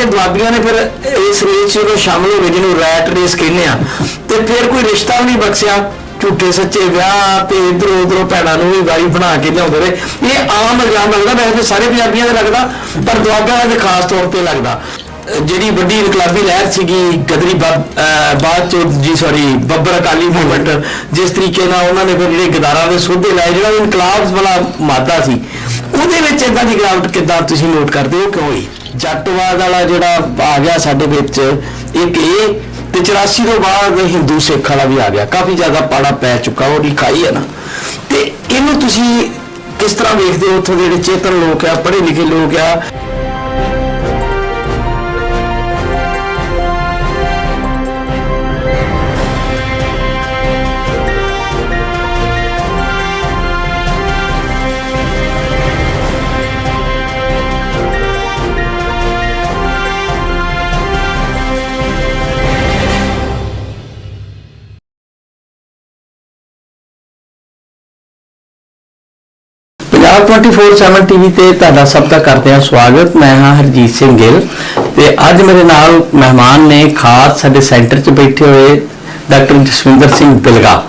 ਆ ਦੁਆਬੀਆਂ ਨੇ ਫਿਰ ਇਸ ਰੇਸ 'ਚ ਸ਼ਾਮਲ ਹੋ ਗਏ, ਜਿਹਨੂੰ ਰੈਟ ਰੇਸ ਕਹਿੰਦੇ ਆ, ਤੇ ਫਿਰ ਕੋਈ ਰਿਸ਼ਤਾ ਵੀ ਨਹੀਂ ਬਖਸ਼ਿਆ। ਝੂਠੇ ਸੱਚੇ ਵਿਆਹ ਤੇ ਇਧਰੋਂ ਉਧਰੋਂ ਭੈਣਾਂ ਨੂੰ ਵੀ ਵਾਈ ਬਣਾ ਕੇ ਲਿਆਉਂਦੇ ਨੇ ਇਹ ਆਮ ਇਲਜ਼ਾਮ ਲੱਗਦਾ, ਵੈਸੇ ਸਾਰੇ ਪੰਜਾਬੀਆਂ ਦੇ ਲੱਗਦਾ, ਪਰ ਦੁਆਬਿਆਂ ਦੇ ਖਾਸ ਤੌਰ ਤੇ ਲੱਗਦਾ। ਜਿਹੜੀ ਵੱਡੀ ਇਨਕਲਾਬੀ ਲਹਿਰ ਸੀਗੀ, ਗਦਰੀ ਬਾਬ- ਅਹ ਬਾਅਦ ਚ ਜੀ ਸੌਰੀ ਬੱਬਰ ਅਕਾਲੀ ਮੂਵਮੈਂਟ ਜਿਸ ਤਰੀਕੇ ਨਾਲ ਉਹਨਾਂ ਨੇ ਫਿਰ ਜਿਹੜੇ ਗਦਾਰਾਂ ਦੇ ਸੋਧੇ ਲਾਏ, ਜਿਹੜਾ ਇਨਕਲਾਬ ਵਾਲਾ ਮਾਦਾ ਸੀ, ਉਹਦੇ ਵਿੱਚ ਇਦਾਂ ਦੀ ਗਿਰਾਵਟ ਕਿੱਦਾਂ ਤੁਸੀਂ ਨੋਟ ਕਰਦੇ ਹੋ, ਕਿਉਂ ਹੋਈ? ਜੱਟਵਾਦ ਵਾਲਾ ਜਿਹੜਾ ਆ ਗਿਆ ਸਾਡੇ ਵਿੱਚ, ਇੱਕ ਇਹ ਤੇ 84 ਤੋਂ ਬਾਅਦ ਹਿੰਦੂ ਸਿੱਖ ਵਾਲਾ ਵੀ ਆ ਗਿਆ। ਕਾਫੀ ਜ਼ਿਆਦਾ ਪਾੜਾ ਪੈ ਚੁੱਕਾ, ਉਹ ਲਿਖਾਈ ਹੈ ਨਾ। ਤੇ ਇਹਨੂੰ ਤੁਸੀਂ ਕਿਸ ਤਰ੍ਹਾਂ ਵੇਖਦੇ ਹੋ? ਉੱਥੋਂ ਦੇ ਜਿਹੜੇ ਚੇਤਨ ਲੋਕ ਆ, ਪੜ੍ਹੇ ਲਿਖੇ ਲੋਕ ਆ। ਪੰਜਾਬ 24/7 ਟੀਵੀ ਤੇ ਤੁਹਾਡਾ ਸਭ ਦਾ ਕਰਦੇ ਹਾਂ ਸਵਾਗਤ। ਮੈਂ ਹਾਂ ਹਰਜੀਤ ਸਿੰਘ ਗਿੱਲ ਤੇ ਅੱਜ ਮੇਰੇ ਨਾਲ ਮਹਿਮਾਨ ਨੇ ਖਾਸ ਸਾਡੇ ਸੈਂਟਰ 'ਚ ਬੈਠੇ ਹੋਏ ਡਾਕਟਰ ਜਸਵਿੰਦਰ ਸਿੰਘ ਬਿਲਗਾ।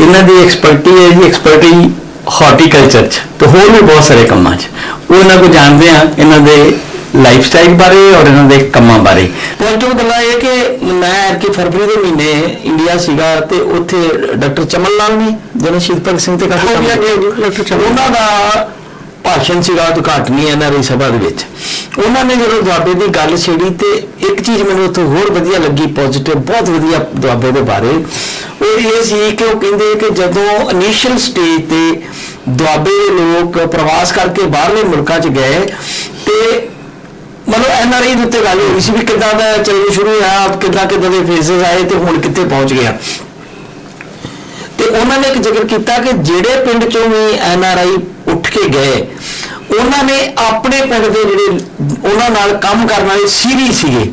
ਇਹਨਾਂ ਦੀ ਐਕਸਪਰਟੀ ਹੈ ਜੀ ਐਕਸਪਰਟੀ ਹਾਰਟੀਕਲਚਰ 'ਚ ਤੇ ਹੋਰ ਵੀ ਬਹੁਤ ਸਾਰੇ ਕੰਮਾਂ 'ਚ। ਉਹ ਇਹਨਾਂ ਕੋ ਜਾਣਦੇ ਆ, ਇਹਨਾਂ ਦੇ ਲਾਈਫ ਸਟਾਈਲ ਬਾਰੇ ਔਰ ਇਹਨਾਂ ਦੇ ਕੰਮਾਂ ਬਾਰੇ। ਉਹ ਗੱਲਾਂ ਇਹ ਕਿ ਮੈਂ ਕਿ ਫਰਵਰੀ ਦੇ ਮਹੀਨੇ ਇੰਡੀਆ ਸੀਗਾ ਤੇ ਉੱਥੇ ਡਾਕਟਰ ਚਮਨ ਲਾਲ ਨੇ ਜਿਹਨੇ ਸ਼ਹੀਦ ਭਗਤ ਸਿੰਘ ਤੇ ਕਾਫੀ ਕੰਮ ਕੀਤਾ। ਡਾਕਟਰ ਚਮਨ। ਉਹਨਾਂ ਦਾ ਭਾਸ਼ਣ ਸੀਗਾ ਉਦਘਾਟਨੀ ਐਨਆਰਆਈ ਸਭਾ ਦੇ ਵਿੱਚ। ਉਹਨਾਂ ਨੇ ਜਦੋਂ ਦੁਆਬੇ ਦੀ ਗੱਲ ਛੇੜੀ ਤੇ ਇੱਕ ਚੀਜ਼ ਮੈਨੂੰ ਉੱਥੇ ਹੋਰ ਵਧੀਆ ਲੱਗੀ ਪੋਜ਼ਿਟਿਵ ਬਹੁਤ ਵਧੀਆ ਦੁਆਬੇ ਦੇ ਬਾਰੇ। ਉਹ ਇਹ ਸੀ ਕਿ ਉਹ ਕਹਿੰਦੇ ਕਿ ਜਦੋਂ ਇਨੀਸ਼ੀਅਲ ਸਟੇਜ ਤੇ ਦੁਆਬੇ ਦੇ ਲੋਕ ਪ੍ਰਵਾਸ ਕਰਕੇ ਬਾਹਰਲੇ ਮੁਲਕਾਂ 'ਚ ਗਏ ਤੇ ਮਤਲਬ ਐਨ ਆਰ ਆਈ ਦੇ ਉੱਤੇ ਗੱਲ ਹੋਈ ਸੀ ਵੀ ਕਿੱਦਾਂ ਦਾ ਚੱਲਣਾ ਸ਼ੁਰੂ ਹੋਇਆ ਕਿੱਦਾਂ ਕਿੱਦਾਂ ਦੇ ਫੇਜ਼ਸ ਆਏ ਤੇ ਹੁਣ ਕਿੱਥੇ ਪਹੁੰਚ ਗਿਆ ਤੇ ਉਹਨਾਂ ਨੇ ਇੱਕ ਜ਼ਿਕਰ ਕੀਤਾ ਕਿ ਜਿਹੜੇ ਪਿੰਡ ਚੋਂ ਵੀ ਐਨਆਰਆਈ ਉੱਠ ਕੇ ਗਏ, ਉਹਨਾਂ ਨੇ ਆਪਣੇ ਪਿੰਡ ਦੇ ਜਿਹੜੇ ਉਹਨਾਂ ਨਾਲ ਕੰਮ ਕਰਨ ਵਾਲੇ ਸੀਰੀ ਸੀਗੇ।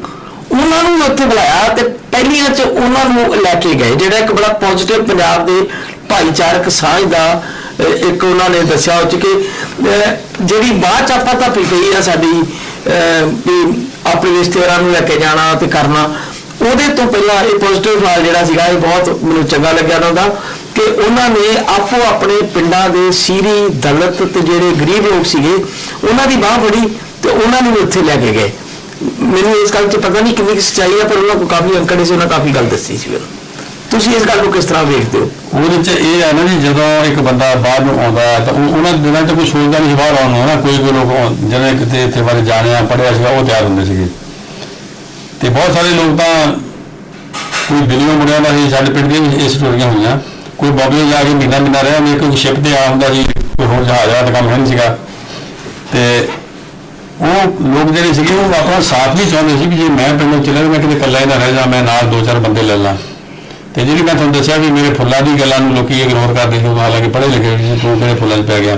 ਉਹਨਾਂ ਨੂੰ ਉੱਥੇ ਬੁਲਾਇਆ ਤੇ ਪਹਿਲੀਆਂ ਚ ਉਹਨਾਂ ਨੂੰ ਲੈ ਕੇ ਗਏ, ਜਿਹੜਾ ਇੱਕ ਬੜਾ ਪੋਜ਼ਿਟਿਵ ਪੰਜਾਬ ਦੇ ਭਾਈਚਾਰਕ ਸਾਂਝ ਦਾ ਇੱਕ ਉਹਨਾਂ ਨੇ ਦੱਸਿਆ ਉਹ 'ਚ ਕਿ ਜਿਹੜੀ ਬਾਅਦ ਚ ਆਪਾਂ ਤਾਂ ਗਈ ਆ ਸਾਡੀ ਵੀ ਆਪਣੇ ਰਿਸ਼ਤੇਦਾਰਾਂ ਨੂੰ ਲੈ ਕੇ ਜਾਣਾ ਤੇ ਕਰਨਾ, ਉਹਦੇ ਤੋਂ ਪਹਿਲਾਂ ਇਹ ਪੋਜ਼ਿਟਿਵ ਹਾਲ ਜਿਹੜਾ ਸੀਗਾ, ਇਹ ਬਹੁਤ ਮੈਨੂੰ ਚੰਗਾ ਲੱਗਿਆ ਉਹਨਾਂ ਦਾ ਕਿ ਉਹਨਾਂ ਨੇ ਆਪੋ ਆਪਣੇ ਪਿੰਡਾਂ ਦੇ ਸੀਰੀ ਦਲਤ ਤੇ ਜਿਹੜੇ ਗਰੀਬ ਲੋਕ ਸੀਗੇ, ਉਹਨਾਂ ਦੀ ਬਾਹ ਫੜੀ ਤੇ ਉਹਨਾਂ ਨੂੰ ਵੀ ਉੱਥੇ ਲੈ ਕੇ ਗਏ। ਮੈਨੂੰ ਇਸ ਗੱਲ 'ਚ ਪਤਾ ਨਹੀਂ ਕਿੰਨੀ ਕੁ ਸੱਚਾਈ ਹੈ, ਪਰ ਉਹਨਾਂ ਕੋਲ ਕਾਫੀ ਅੰਕੜੇ ਸੀ, ਉਹਨਾਂ ਕਾਫੀ ਗੱਲ ਦੱਸੀ ਸੀ ਮੈਨੂੰ। ਤੁਸੀਂ ਇਸ ਗੱਲ ਨੂੰ ਕਿਸ ਤਰ੍ਹਾਂ ਵੇਖਦੇ ਹੋ? ਉਹਦੇ ਚ ਇਹ ਹੈ ਨਾ ਜੀ, ਜਦੋਂ ਇੱਕ ਬੰਦਾ ਬਾਹਰ ਨੂੰ ਆਉਂਦਾ ਹੈ, ਤਾਂ ਉਹ- ਉਹਨਾਂ ਦਿਨਾਂ 'ਚ ਕੋਈ ਸੋਚਦਾ ਨਹੀਂ ਸੀ ਬਾਹਰ ਆਉਣ ਨੂੰ ਨਾ? ਕੋਈ ਕੋਈ ਲੋਕ ਆਉਣ- ਜਿਹੜੇ ਕਿਤੇ ਇੱਥੇ ਬਾਰੇ ਜਾਣਿਆ ਪੜਿਆ ਸੀਗਾ, ਉਹ ਤਿਆਰ ਹੁੰਦੇ ਸੀਗੇ। ਤੇ ਬਹੁਤ ਸਾਰੇ ਲੋਕ ਤਾਂ ਕੋਈ ਦਿੱਲੀੋਂ ਮੁੜਿਆ ਦਾ ਸੀ ਸਾਡੇ ਪਿੰਡ ਦੀਆਂ ਵੀ ਇਹ ਸਟੋਰੀਆਂ ਹੋਈਆਂ। ਕੋਈ ਬਾਬੇ ਜਾ ਕੇ ਮਹੀਨਾ ਮਹੀਨਾ ਰਿਹਾ ਉਹਨੇ ਕੋਈ ਸ਼ਿਪ ਤੇ ਆ ਹੁੰਦਾ ਸੀ, ਕੋਈ ਹੋਰ ਜਹਾਜ਼ ਦਾ ਕੰਮ ਹੈ ਨਹੀਂ ਸੀਗਾ। ਤੇ ਉਹ ਲੋਕ ਜਿਹੜੇ ਸੀਗੇ, ਉਹ ਆਪਣਾ ਸਾਥ ਵੀ ਚਾਹੁੰਦੇ ਸੀ ਕਿ ਜੇ ਮੈਂ ਪਿੰਡੋਂ ਚੱਲਿਆ ਤਾਂ ਮੈਂ ਕਿਤੇ ਇਕੱਲਾ ਹੀ ਨਾ ਰਹਿ ਜਾ ਮੈਂ ਨਾਲ ਦੋ ਚਾਰ ਬੰਦੇ ਲੈ ਲਾਂ। ਤੇ ਜਿਹੜੀ ਮੈਂ ਤੁਹਾਨੂੰ ਦੱਸਿਆ ਵੀ ਮੇਰੇ ਫੁੱਲਾਂ ਦੀ ਗੱਲਾਂ ਨੂੰ ਲੋਕੀ ਇਗਨੋਰ ਕਰਦੇ ਸੀ ਉਹ ਹਾਲਾਂਕਿ ਪੜ੍ਹੇ ਲਿਖੇ ਸੀ ਤੂੰ ਕਿਹੜੇ ਫੁੱਲਾਂ 'ਚ ਪੈ ਗਿਆ।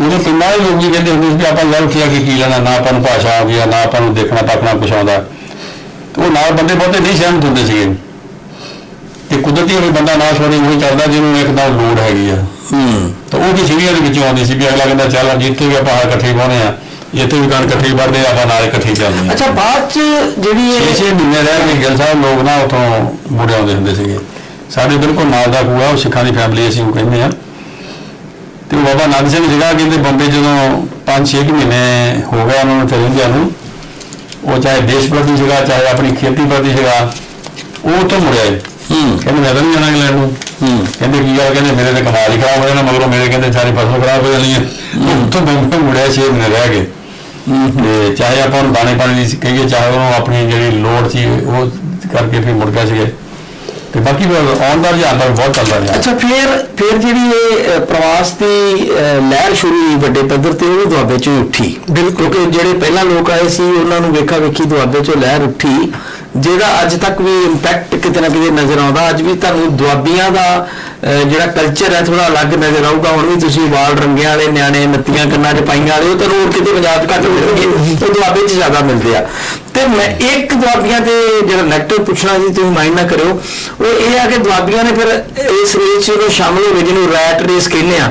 ਉਹਦੇ ਪਿੰਡਾਂ ਦੇ ਲੋਕ ਵੀ ਕਹਿੰਦੇ ਹੁੰਦੇ ਸੀ ਵੀ ਆਪਾਂ ਯਾਰ ਉੱਠਿਆ ਕਿ ਕੀ ਲੈਣਾ ਨਾ ਆਪਾਂ ਨੂੰ ਭਾਸ਼ਾ ਆ ਨਾ ਆਪਾਂ ਨੂੰ ਦੇਖਣਾ ਤਾਕਣਾ ਕੁਛ ਆਉਂਦਾ। ਤੇ ਉਹ ਨਾਲ ਬੰਦੇ ਬਹੁਤੇ ਨਹੀਂ ਸਹਿਮਤ ਹੁੰਦੇ ਸੀਗੇ। ਤੇ ਕੁਦਰਤੀ ਉਹ ਬੰਦਾ ਨਾਲ ਥੋੜੀ ਉਹ ਚੱਲਦਾ ਜਿਹਨੂੰ ਇੱਕਦਮ ਲੋੜ ਹੈਗੀ ਆ। ਹੂੰ। ਤਾਂ ਉਹ ਵੀ ਸੀਰੀਅਲ ਦੇ ਵਿੱਚੋਂ ਆਉਂਦੀ ਸੀ ਵੀ ਅਗਲਾ ਕਹਿੰਦਾ ਚੱਲ ਜਿੱਥੇ ਵੀ ਆਪਾਂ ਇਕੱਠੇ ਪਾਉਣੇ ਆ ਇੱਥੇ ਵੀ ਕਣ ਇਕੱਠੇ ਵੜਦੇ ਆ, ਆਪਾਂ ਨਾਲ ਇਕੱਠੇ ਚੱਲਦੇ ਆ ਅੱਛਾ ਬਾਅਦ 'ਚ ਜਿਹੜੀ ਇਹ ਛੇ ਮਹੀਨੇ ਰਹਿ ਕੇ ਗਿੱਲ ਸਾਹਿਬ ਲੋਕ ਨਾ ਉਥੋਂ ਮੁੜੇ ਆਉਂਦੇ ਹੁੰਦੇ ਸੀਗੇ। ਸਾਡੇ ਬਿਲਕੁਲ ਨਾਲ ਦਾ ਖੂਆ ਉਹ ਸਿੱਖਾਂ ਦੀ ਫੈਮਿਲੀ ਅਸੀਂ ਉਹ ਕਹਿੰਦੇ ਆ ਤੇ ਉਹ ਬਾਬਾ ਨੰਦ ਸਿੰਘ ਸੀਗਾ ਕਹਿੰਦੇ ਬੰਬੇ ਜਦੋਂ 5-6 ਮਹੀਨੇ ਹੋ ਗਏ ਉਹਨਾਂ ਨੂੰ ਤੇ ਰਹਿੰਦਿਆਂ ਨੂੰ ਉਹ ਚਾਹੇ ਦੇਸ਼ ਪ੍ਰਤੀ ਸੀਗਾ ਚਾਹੇ ਆਪਣੀ ਖੇਤੀ ਪ੍ਰਤੀ ਸੀਗਾ ਉਹ ਉੱਥੋਂ ਮੁੜਿਆ ਹੂੰ। ਕਹਿੰਦੇ ਮੈਂ ਤਾਂ ਨਹੀਂ ਜਾਣਾ ਇੰਗਲੈਂਡ ਨੂੰ। ਹੂੰ। ਕਹਿੰਦੇ ਕੀ ਗੱਲ? ਕਹਿੰਦੇ ਮੇਰੇ ਤੇ ਕਮਾਲ ਹੀ ਖਰਾਬ ਹੋ ਜਾਣਾ ਮਗਰੋਂ ਮੇਰੇ ਕਹਿੰਦੇ ਸਾਰੀ ਫਸਲ ਖਰਾਬ ਹੋ ਜਾਣੀ ਹੈ। ਉਹ ਉੱਥੋਂ ਬੰਬੇ ਮੁੜਿਆ 6 ਮਹੀਨੇ ਰਹਿ ਗਏ। ਤੇ ਚਾਹੇ ਆਪਾਂ ਨੂੰ ਦਾਣੇ ਪਾਣੀ ਦੀ ਕਹੀਏ ਚਾਹੇ ਉਹਨੂੰ ਆਪਣੀ ਜਿਹੜੀ ਲੋੜ ਸੀ ਉਹ ਕਰਕੇ ਫਿਰ ਮੁੜ ਗਏ ਸੀਗੇ। ਤੇ ਬਾਕੀ ਆਉਣ ਦਾ ਰੁਝਾਨ ਤਾਂ ਬਹੁਤ ਚੱਲਦਾ ਰਿਹਾ। ਅੱਛਾ ਫਿਰ ਫਿਰ ਜਿਹੜੀ ਇਹ ਪ੍ਰਵਾਸ ਦੀ ਲਹਿਰ ਸ਼ੁਰੂ ਹੋਈ ਵੱਡੇ ਪੱਧਰ ਤੇ ਉਹ ਵੀ ਦੁਆਬੇ ਚੋਂ ਉੱਠੀ। ਬਿਲਕੁਲ। ਕਿਉਂਕਿ ਜਿਹੜੇ ਪਹਿਲਾਂ ਲੋਕ ਆਏ ਸੀ ਉਹਨਾਂ ਨੂੰ ਵੇਖਾ ਵੇਖੀ ਦੁਆਬੇ ਚੋਂ ਲਹਿਰ ਉੱਠੀ। ਜਿਹਦਾ ਅੱਜ ਤੱਕ ਵੀ ਇੰਪੈਕਟ ਕਿਤੇ ਨਾ ਕਿਤੇ ਨਜ਼ਰ ਆਉਂਦਾ, ਅੱਜ ਵੀ ਤੁਹਾਨੂੰ ਦੁਆਬੀਆਂ ਦਾ ਜਿਹੜਾ ਕਲਚਰ ਹੈ ਥੋੜਾ ਅਲੱਗ ਨਜ਼ਰ ਆਊਗਾ। ਹੁਣ ਵੀ ਤੁਸੀਂ ਵਾਲ ਰੰਗਿਆਂ ਵਾਲੇ, ਨਿਆਣੇ ਨੱਤੀਆਂ ਕੰਨਾਂ 'ਚ ਪਾਈਆਂ ਵਾਲੇ, ਉਹ ਤੁਹਾਨੂੰ ਹੋਰ ਕਿਤੇ ਪੰਜਾਬ 'ਚ ਘੱਟ ਮਿਲਣਗੇ, ਉਹ ਦੁਆਬੇ 'ਚ ਜ਼ਿਆਦਾ ਮਿਲਦੇ ਆ। ਤੇ ਮੈਂ ਇੱਕ ਦੁਆਬੀਆਂ ਤੇ ਜਿਹੜਾ ਨੈਗੇਟਿਵ ਪੁੱਛਣਾ ਜੀ ਤੁਸੀਂ ਮਾਈਂਡ ਨਾ ਕਰਿਓ। ਉਹ ਇਹ ਆ ਕਿ ਦੁਆਬੀਆਂ ਨੇ ਫਿਰ ਇਸ ਰੇਸ 'ਚ ਜਦੋਂ ਸ਼ਾਮਲ ਹੋ ਗਏ ਜਿਹਨੂੰ ਰੈਟ ਰੇਸ ਕਹਿੰਦੇ ਆ।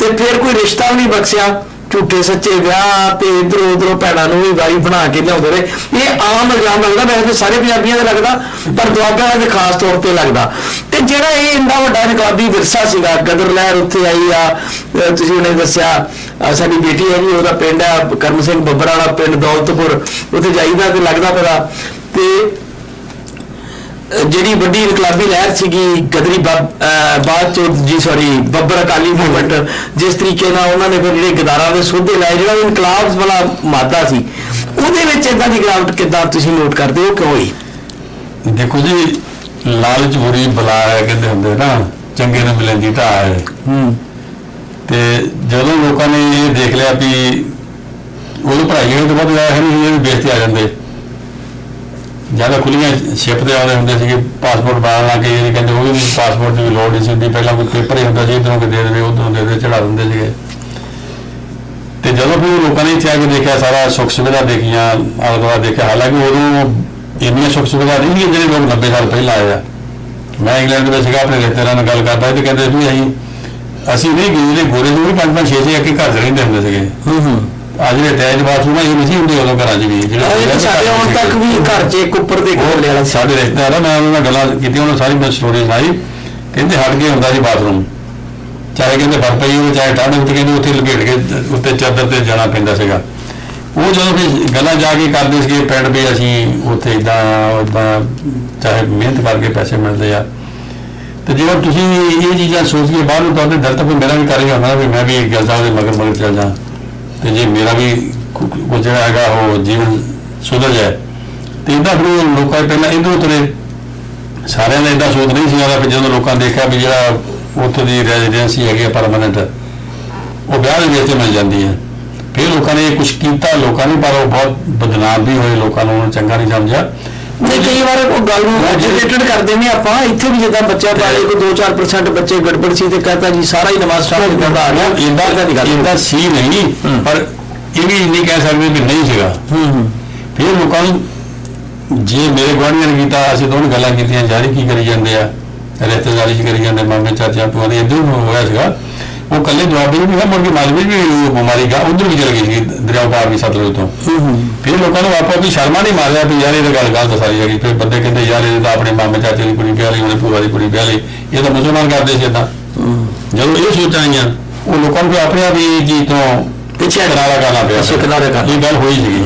ਤੇ ਫਿਰ ਕੋਈ ਰਿਸ਼ਤਾ ਵੀ ਨਹੀਂ ਬਖਸ਼ਿਆ। ਝੂਠੇ ਸੱਚੇ ਵਿਆਹ ਤੇ ਇਧਰੋਂ ਉਧਰੋਂ ਭੈਣਾਂ ਨੂੰ ਵੀ ਵਾਈ ਬਣਾ ਕੇ ਲਿਆਉਂਦੇ ਨੇ। ਇਹ ਆਮ ਇਲਜ਼ਾਮ ਲੱਗਦਾ, ਵੈਸੇ ਸਾਰੇ ਪੰਜਾਬੀਆਂ ਦਾ ਲੱਗਦਾ, ਪਰ ਦੁਆਬਿਆਂ ਦਾ ਖਾਸ ਤੌਰ ਤੇ ਲੱਗਦਾ। ਤੇ ਜਿਹੜਾ ਇਹ ਇੰਨਾ ਵੱਡਾ ਨਕਾਬੀ ਵਿਰਸਾ ਸੀਗਾ, ਗਦਰ ਲਹਿਰ ਉੱਥੇ ਆਈ ਆ ਤੁਸੀਂ ਉਹਨੇ ਦੱਸਿਆ ਸਾਡੀ ਬੇਟੀ ਹੈ ਜੀ, ਉਹਦਾ ਪਿੰਡ ਆ ਕਰਮ ਸਿੰਘ ਬੱਬਰ ਵਾਲਾ ਪਿੰਡ ਦੌਲਤਪੁਰ, ਉੱਥੇ ਜਾਈਦਾ ਤੇ ਲੱਗਦਾ ਪਤਾ ਤੇ ਜਿਹੜੀ ਵੱਡੀ ਇਨਕਲਾਬੀ ਲਹਿਰ ਸੀਗੀ ਗਦਰੀ ਬਾਅਦ ਚੋਂ ਜੀ ਸੌਰੀ ਬੱਬਰ ਅਕਾਲੀ ਮੂਵਮੈਂਟ ਜਿਸ ਤਰੀਕੇ ਨਾਲ ਉਹਨਾਂ ਨੇ ਫਿਰ ਜਿਹੜੇ ਗਦਾਰਾਂ ਦੇ ਸੋਧੇ ਲਾਏ ਜਿਹੜਾ ਇਨਕਲਾਬ ਵਾਲਾ ਮਾਦਾ ਸੀ ਉਹਦੇ ਵਿੱਚ ਇਦਾਂ ਦੀ ਗਿਰਾਵਟ ਕਿੱਦਾਂ ਤੁਸੀਂ ਨੋਟ ਕਰਦੇ ਹੋ ਕਿਉਂ ਹੋਈ? ਦੇਖੋ ਜੀ ਲਾਲਚ ਬੁਰੀ ਬਲਾ ਹੈ ਕਹਿੰਦੇ ਹੁੰਦੇ ਨਾ ਚੰਗੇ ਨੂੰ ਮਿਲਣ ਢਾਹ ਹੈ। ਹੂੰ। ਤੇ ਜਦੋਂ ਲੋਕਾਂ ਨੇ ਇਹ ਦੇਖ ਲਿਆ ਵੀ ਉਹ ਪੜ੍ਹਾਈਆਂ ਤੋਂ ਬਾਅਦ ਆਇਆ ਨਹੀਂ ਇਹ ਵੀ ਬੇਇੱਜ਼ਤੀ ਆ ਜਾਂਦੇ। ਜ਼ਿਆਦਾ ਖੁੱਲੀਆਂ ਸ਼ਿਪ ਤੇ ਆਉਂਦੇ ਹੁੰਦੇ ਸੀਗੇ, ਪਾਸਪੋਰਟ ਬਣਾ ਲਾ ਕੇ ਇਹ ਕਹਿੰਦੇ ਉਹ ਵੀ ਪਾਸਪੋਰਟ ਦੀ ਲੋੜ ਨਹੀਂ ਸੀ ਹੁੰਦੀ, ਪਹਿਲਾਂ ਕੋਈ ਪੇਪਰ ਹੀ ਹੁੰਦਾ ਸੀ, ਇਧਰੋਂ ਕਿ ਦੇ ਦੇਵੇ ਉਧਰੋਂ ਦੇ ਦੇ ਚੜਾ ਦਿੰਦੇ ਸੀਗੇ। ਤੇ ਜਦੋਂ ਫਿਰ ਲੋਕਾਂ ਨੇ ਇੱਥੇ ਆ ਕੇ ਦੇਖਿਆ, ਸਾਰਾ ਸੁੱਖ ਸੁਵਿਧਾ ਦੇਖੀਆਂ ਆਲਾ ਦੁਆਲਾ ਦੇਖਿਆ, ਹਾਲਾਂਕਿ ਉਦੋਂ ਇੰਨੀਆਂ ਸੁੱਖ ਸੁਵਿਧਾ ਨਹੀਂ ਸੀ ਜਿਹੜੇ ਲੋਕ 90 ਸਾਲ ਪਹਿਲਾਂ ਆਏ ਆ। ਮੈਂ ਇੰਗਲੈਂਡ ਵਿੱਚ ਸੀਗਾ, ਆਪਣੇ ਰਿਸ਼ਤੇਦਾਰਾਂ ਨਾਲ ਗੱਲ ਕਰਦਾ ਤੇ ਕਹਿੰਦੇ ਵੀ ਅਸੀਂ ਅਸੀਂ ਨਹੀਂ ਗਏ, ਜਿਹੜੇ ਗੋਰੇ ਨੂੰ ਵੀ ਪੰਜ ਪੰਜ ਛੇ ਛੇ ਅੱਗੇ ਘਰ 'ਚ ਰਹਿੰਦੇ ਹੁੰਦੇ ਸੀਗੇ। ਹੂੰ ਹੂੰ। ਆ ਜਿਹੜੇ ਅਟੈਚ ਬਾਥਰੂਮ ਆ ਇਹ ਨਹੀਂ ਸੀ ਹੁੰਦੇ ਉਦੋਂ ਘਰਾਂ 'ਚ ਵੀ ਇਹ ਸਾਡੇ ਹੁਣ ਤੱਕ ਵੀ ਘਰ 'ਚ ਇੱਕ ਉੱਪਰ ਦੇ ਖੋਲੇ ਵਾਲਾ ਸਾਡੇ ਰਿਸ਼ਤੇਦਾਰ ਆ, ਮੈਂ ਉਹਨਾਂ ਨਾਲ ਗੱਲਾਂ ਕੀਤੀਆਂ ਉਹਨਾਂ ਸਾਰੀ ਮੈਂ ਸਟੋਰੀ ਸੁਣਾਈ। ਕਹਿੰਦੇ ਹਟ ਕੇ ਹੁੰਦਾ ਸੀ ਬਾਥਰੂਮ। ਚਾਹੇ ਕਹਿੰਦੇ ਬਰਫ ਪਈ ਹੋਵੇ ਚਾਹੇ ਠੰਡ ਉੱਤੇ ਕਹਿੰਦੇ ਉੱਥੇ ਲਪੇਟ ਕੇ ਉੱਤੇ ਚਾਦਰ ਤੇ ਜਾਣਾ ਪੈਂਦਾ ਸੀਗਾ। ਉਹ ਜਦੋਂ ਫਿਰ ਗੱਲਾਂ ਜਾ ਕੇ ਕਰਦੇ ਸੀਗੇ ਪਿੰਡ ਵੀ ਅਸੀਂ ਉੱਥੇ ਇਦਾਂ ਉਦਾਂ ਚਾਹੇ ਮਿਹਨਤ ਕਰਕੇ ਪੈਸੇ ਮਿਲਦੇ ਆ। ਤੇ ਜੇ ਤੁਸੀਂ ਇਹ ਚੀਜ਼ਾਂ ਸੋਚ ਕੇ ਬਾਹਰ ਨੂੰ ਤੁਹਾਡੇ ਦਿਲ ਤਾਂ ਫਿਰ ਮੇਰਾ ਵੀ ਕਰ ਹੀ ਹੁੰਦਾ ਵੀ ਮੈਂ ਵੀ ਗੱਲ ਸਾਹਿਬ ਦੇ ਮਗਰ ਮਗਰ ਚੱਲ ਜਾ। ਤੇ ਜੇ ਮੇਰਾ ਵੀ ਕੁਝ ਜਿਹੜਾ ਹੈਗਾ ਉਹ ਜੀਵਨ ਸੁਧਰ ਜਾਏ, ਤੇ ਇਦਾਂ ਫਿਰ ਲੋਕਾਂ ਪਹਿਲਾਂ ਇਧਰ ਉਤਰੇ। ਸਾਰਿਆਂ ਦਾ ਇਦਾਂ ਸੋਚ ਨਹੀਂ ਸੀ ਆਦਾ ਫਿਰ ਜਦੋਂ ਲੋਕਾਂ ਨੇ ਦੇਖਿਆ ਵੀ ਜਿਹੜਾ ਉੱਥੇ ਦੀ ਰੈਜ਼ੀਡੈਂਸੀ ਹੈਗੀ ਆ ਪਰਮਨੈਂਟ ਉਹ ਵਿਆਹ ਦੇ ਵਿੱਚ ਮਿਲ ਜਾਂਦੀ ਹੈ। ਫਿਰ ਲੋਕਾਂ ਨੇ ਕੁਝ ਕੀਤਾ, ਲੋਕਾਂ ਨੇ ਪਰ ਉਹ ਬਹੁਤ ਬਦਨਾਮ ਵੀ ਹੋਏ, ਲੋਕਾਂ ਨੂੰ ਚੰਗਾ ਨਹੀਂ ਸਮਝਿਆ। ਨਹੀਂ ਕਈ ਵਾਰ ਉਹ ਗੱਲ ਨੂੰ ਐਜੂਕੇਟਡ ਕਰਦੇ ਨੇ ਆਪਾਂ ਇੱਥੇ ਵੀ ਜਿੱਦਾਂ ਬੱਚਾ ਪਾਲੇ ਕੋ 2-4% ਬੱਚੇ ਗੜਬੜ ਸੀ ਤੇ ਕਹਤਾ ਜੀ ਸਾਰਾ ਹੀ ਨਮਾਜ਼ ਸਟਾਰਟ ਕਰਦਾ ਆ ਗਿਆ। ਇੰਦਾ ਗੱਲ ਇੰਦਾ ਸੀ ਨਹੀਂ। ਪਰ ਇਹ ਵੀ ਨਹੀਂ ਕਹਿ ਸਕਦੇ ਵੀ ਨਹੀਂ ਸੀਗਾ। ਹੂੰ ਫਿਰ ਲੋਕਾਂ ਨੂੰ ਜੇ ਮੇਰੇ ਗੁਆਂਢੀਆਂ ਨੇ ਕੀਤਾ ਅਸੀਂ ਦੋਨੋਂ ਗੱਲਾਂ ਕੀਤੀਆਂ ਜਾਰੀ ਕੀ ਕਰੀ ਜਾਂਦੇ ਆ? ਰਿਸ਼ਤੇਦਾਰੀ ਚ ਕਰੀ ਜਾਂਦੇ ਮਾਮੇ ਚਾਚਾ ਭੂਆ ਦੇ ਇਧਰ ਨੂੰ ਹੋਇਆ ਸੀਗਾ। ਉਹ ਕੱਲੇ ਜਵਾਬੀ ਨਹੀਂ ਹੈ ਮੁੜ ਕੇ ਮਾਲਵੇ ਵੀ ਬਿਮਾਰੀ ਗਾ ਉਧਰ ਵੀ ਚਲ ਗਈ ਸੀ ਦਰਿਆਓ ਪਾਰ ਵੀ ਸਤਲੁਜ ਤੋਂ। ਫਿਰ ਲੋਕਾਂ ਨੂੰ ਆਪੋ ਆਪਣੀ ਸ਼ਰਮਾ ਨਹੀਂ ਮਾਰਿਆ ਵੀ ਯਾਰ ਇਹ ਤਾਂ ਗੱਲ ਗਲਤ ਸਾਰੀ ਹੈਗੀ। ਫਿਰ ਬੰਦੇ ਕਹਿੰਦੇ ਯਾਰ ਇਹ ਤਾਂ ਆਪਣੇ ਮਾਮੇ ਚਾਚੇ ਦੀ ਕੁੜੀ ਲਈ ਉਹਨੇ ਭੂਆ ਦੀ ਕੁੜੀ ਲਈ ਇਹ ਤਾਂ ਮੁਸਲਮਾਨ ਕਰਦੇ ਸੀ ਇਦਾਂ ਜਦੋਂ ਇਹ ਸੋਚਾਂ ਆਈਆਂ ਉਹ ਲੋਕਾਂ ਨੂੰ ਆਪਣੇ ਆਪ ਹੀ ਚੀਜ਼ ਤੋਂ ਪਿੱਛੇ ਹਟ- ਕਿਨਾਰਾ ਕਰਨਾ ਪਿਆ। ਪਿੱਛੇ ਕਿਨਾਰਾ ਕਰਨਾ। ਇਹ ਗੱਲ ਹੋਈ ਸੀਗੀ।